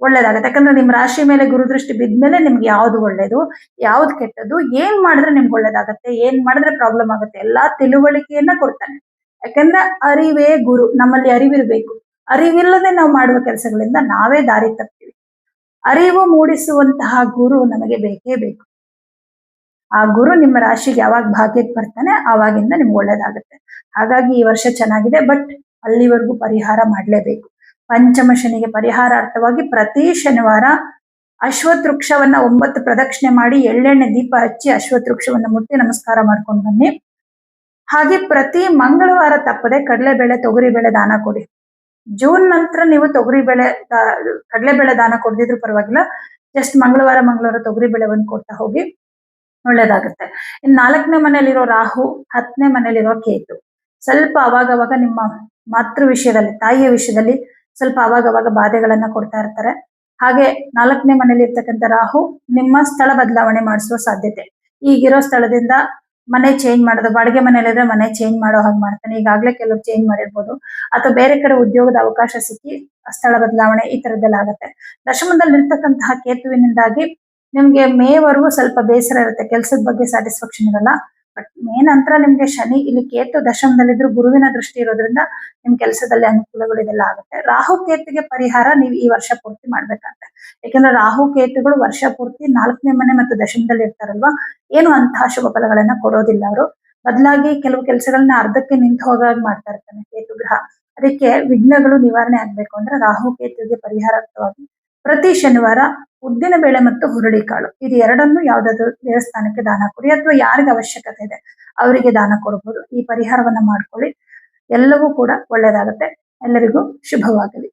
ಒಳ್ಳೇದಾಗತ್ತೆ. ಯಾಕಂದ್ರೆ ನಿಮ್ ರಾಶಿ ಮೇಲೆ ಗುರುದೃಷ್ಟಿ ಬಿದ್ಮೇಲೆ ನಿಮ್ಗೆ ಯಾವ್ದು ಒಳ್ಳೇದು, ಯಾವ್ದು ಕೆಟ್ಟದ್ದು, ಏನ್ ಮಾಡಿದ್ರೆ ನಿಮ್ಗೆ ಒಳ್ಳೇದಾಗತ್ತೆ, ಏನ್ ಮಾಡಿದ್ರೆ ಪ್ರಾಬ್ಲಮ್ ಆಗುತ್ತೆ, ಎಲ್ಲಾ ತಿಳುವಳಿಕೆಯನ್ನ ಕೊಡ್ತಾನೆ. ಯಾಕಂದ್ರೆ ಅರಿವೇ ಗುರು, ನಮ್ಮಲ್ಲಿ ಅರಿವಿರ್ಬೇಕು. ಅರಿವಿಲ್ಲದೆ ನಾವು ಮಾಡುವ ಕೆಲಸಗಳಿಂದ ನಾವೇ ದಾರಿ ತಪ್ತೀವಿ. ಅರಿವು ಮೂಡಿಸುವಂತಹ ಗುರು ನಮಗೆ ಬೇಕೇ ಬೇಕು. ಆ ಗುರು ನಿಮ್ಮ ರಾಶಿಗೆ ಯಾವಾಗ ಭಾಗ್ಯಕ್ಕೆ ಬರ್ತಾನೆ ಆವಾಗಿಂದ ನಿಮ್ಗೆ ಒಳ್ಳೇದಾಗುತ್ತೆ. ಹಾಗಾಗಿ ಈ ವರ್ಷ ಚೆನ್ನಾಗಿದೆ, ಬಟ್ ಅಲ್ಲಿವರೆಗೂ ಪರಿಹಾರ ಮಾಡಲೇಬೇಕು. ಪಂಚಮ ಶನಿಗೆ ಪರಿಹಾರಾರ್ಥವಾಗಿ ಪ್ರತಿ ಶನಿವಾರ ಅಶ್ವತ್ ವೃಕ್ಷವನ್ನ ಒಂಬತ್ತು ಪ್ರದಕ್ಷಿಣೆ ಮಾಡಿ ಎಳ್ಳೆಣ್ಣೆ ದೀಪ ಹಚ್ಚಿ ಅಶ್ವತ್ ವೃಕ್ಷವನ್ನ ಮುಟ್ಟಿ ನಮಸ್ಕಾರ ಮಾಡ್ಕೊಂಡು ಬನ್ನಿ. ಹಾಗೆ ಪ್ರತಿ ಮಂಗಳವಾರ ತಪ್ಪದೆ ಕಡಲೆಬೇಳೆ, ತೊಗರಿಬೇಳೆ ದಾನ ಕೊಡಿ. ಜೂನ್ ನಂತರ ನೀವು ತೊಗರಿಬೇಳೆ ಕಡಲೆಬೇಳೆ ದಾನ ಕೊಡದಿದ್ರು ಪರವಾಗಿಲ್ಲ. ಜಸ್ಟ್ ಮಂಗಳವಾರ ಮಂಗಳವಾರ ತೊಗರಿಬೇಳೆ ಒಂದು ಕೊಡ್ತಾ ಹೋಗಿ. ಒಳ್ಳೇದಾಗುತ್ತೆ. ಇನ್ ನಾಲ್ಕನೇ ಮನೆಯಲ್ಲಿರೋ ರಾಹು, ಹತ್ತನೇ ಮನೆಯಲ್ಲಿರೋ ಕೇತು. ಸ್ವಲ್ಪ ಅವಾಗ ಅವಾಗ ನಿಮ್ಮ ಮಾತೃ ವಿಷಯದಲ್ಲಿ, ತಾಯಿಯ ವಿಷಯದಲ್ಲಿ ಸ್ವಲ್ಪ ಅವಾಗ ಅವಾಗ ಬಾಧೆಗಳನ್ನ ಕೊಡ್ತಾ ಇರ್ತಾರೆ. ಹಾಗೆ ನಾಲ್ಕನೇ ಮನೇಲಿ ಇರ್ತಕ್ಕಂಥ ರಾಹು ನಿಮ್ಮ ಸ್ಥಳ ಬದಲಾವಣೆ ಮಾಡಿಸುವ ಸಾಧ್ಯತೆ. ಈಗಿರೋ ಸ್ಥಳದಿಂದ ಮನೆ ಚೇಂಜ್ ಮಾಡೋದು, ಬಾಡಿಗೆ ಮನೆಯಲ್ಲಿದ್ರೆ ಮನೆ ಚೇಂಜ್ ಮಾಡೋ ಹಾಗೆ ಮಾಡ್ತಾನೆ. ಈಗಾಗಲೇ ಕೆಲವರು ಚೇಂಜ್ ಮಾಡಿರ್ಬೋದು. ಅಥವಾ ಬೇರೆ ಕಡೆ ಉದ್ಯೋಗದ ಅವಕಾಶ ಸಿಕ್ಕಿ ಸ್ಥಳ ಬದಲಾವಣೆ ಈ ತರದ್ದೆಲ್ಲ ಆಗುತ್ತೆ. ದಶಮದಲ್ಲಿ ಇರ್ತಕ್ಕಂತಹ ಕೇತುವಿನಿಂದಾಗಿ ನಿಮ್ಗೆ ಮೇವರೆಗೂ ಸ್ವಲ್ಪ ಬೇಸರ ಇರುತ್ತೆ ಕೆಲಸದ ಬಗ್ಗೆ ಸ್ಯಾಟಿಸ್ಫ್ಯಾಕ್ಷನ್ ಇರಲ್ಲ ಬಟ್ ಮೇ ನಂತರ ನಿಮ್ಗೆ ಶನಿ, ಇಲ್ಲಿ ಕೇತು ದಶಮದಲ್ಲಿದ್ರು ಗುರುವಿನ ದೃಷ್ಟಿ ಇರೋದ್ರಿಂದ ನಿಮ್ ಕೆಲಸದಲ್ಲಿ ಅನುಕೂಲಗಳು ಇದೆಲ್ಲ ಆಗುತ್ತೆ. ರಾಹು ಕೇತುಗೆ ಪರಿಹಾರ ನೀವು ಈ ವರ್ಷ ಪೂರ್ತಿ ಮಾಡ್ಬೇಕಂತೆ. ಯಾಕಂದ್ರೆ ರಾಹು ಕೇತುಗಳು ವರ್ಷ ಪೂರ್ತಿ ನಾಲ್ಕನೇ ಮನೆ ಮತ್ತು ದಶಮದಲ್ಲಿ ಇರ್ತಾರಲ್ವಾ, ಏನು ಅಂತಹ ಶುಭ ಫಲಗಳನ್ನ ಕೊಡೋದಿಲ್ಲ ಅವರು. ಬದಲಾಗಿ ಕೆಲವು ಕೆಲಸಗಳನ್ನ ಅರ್ಧಕ್ಕೆ ನಿಂತು ಹೋಗಾಗ ಮಾಡ್ತಾ ಇರ್ತಾನೆ ಕೇತು ಗ್ರಹ. ಅದಕ್ಕೆ ವಿಘ್ನಗಳು ನಿವಾರಣೆ ಆಗ್ಬೇಕು. ಅಂದ್ರೆ ರಾಹು ಕೇತುಗೆ ಪರಿಹಾರಾರ್ಥವಾಗಿ ಪ್ರತಿ ಶನಿವಾರ ಉದ್ದಿನ ಬೇಳೆ ಮತ್ತು ಹುರುಳಿಕಾಳು. ಇದು ಎರಡನ್ನು ಯಾವ್ದಾದ್ರು ದೇವಸ್ಥಾನಕ್ಕೆ ದಾನ ಕೊಡಿ ಅಥವಾ ಯಾರಿಗೆ ಅವಶ್ಯಕತೆ ಇದೆ ಅವರಿಗೆ ದಾನ ಕೊಡಬಹುದು ಈ ಪರಿಹಾರವನ್ನ ಮಾಡ್ಕೊಳ್ಳಿ. ಎಲ್ಲವೂ ಕೂಡ ಒಳ್ಳೇದಾಗುತ್ತೆ. ಎಲ್ಲರಿಗೂ ಶುಭವಾಗಲಿ.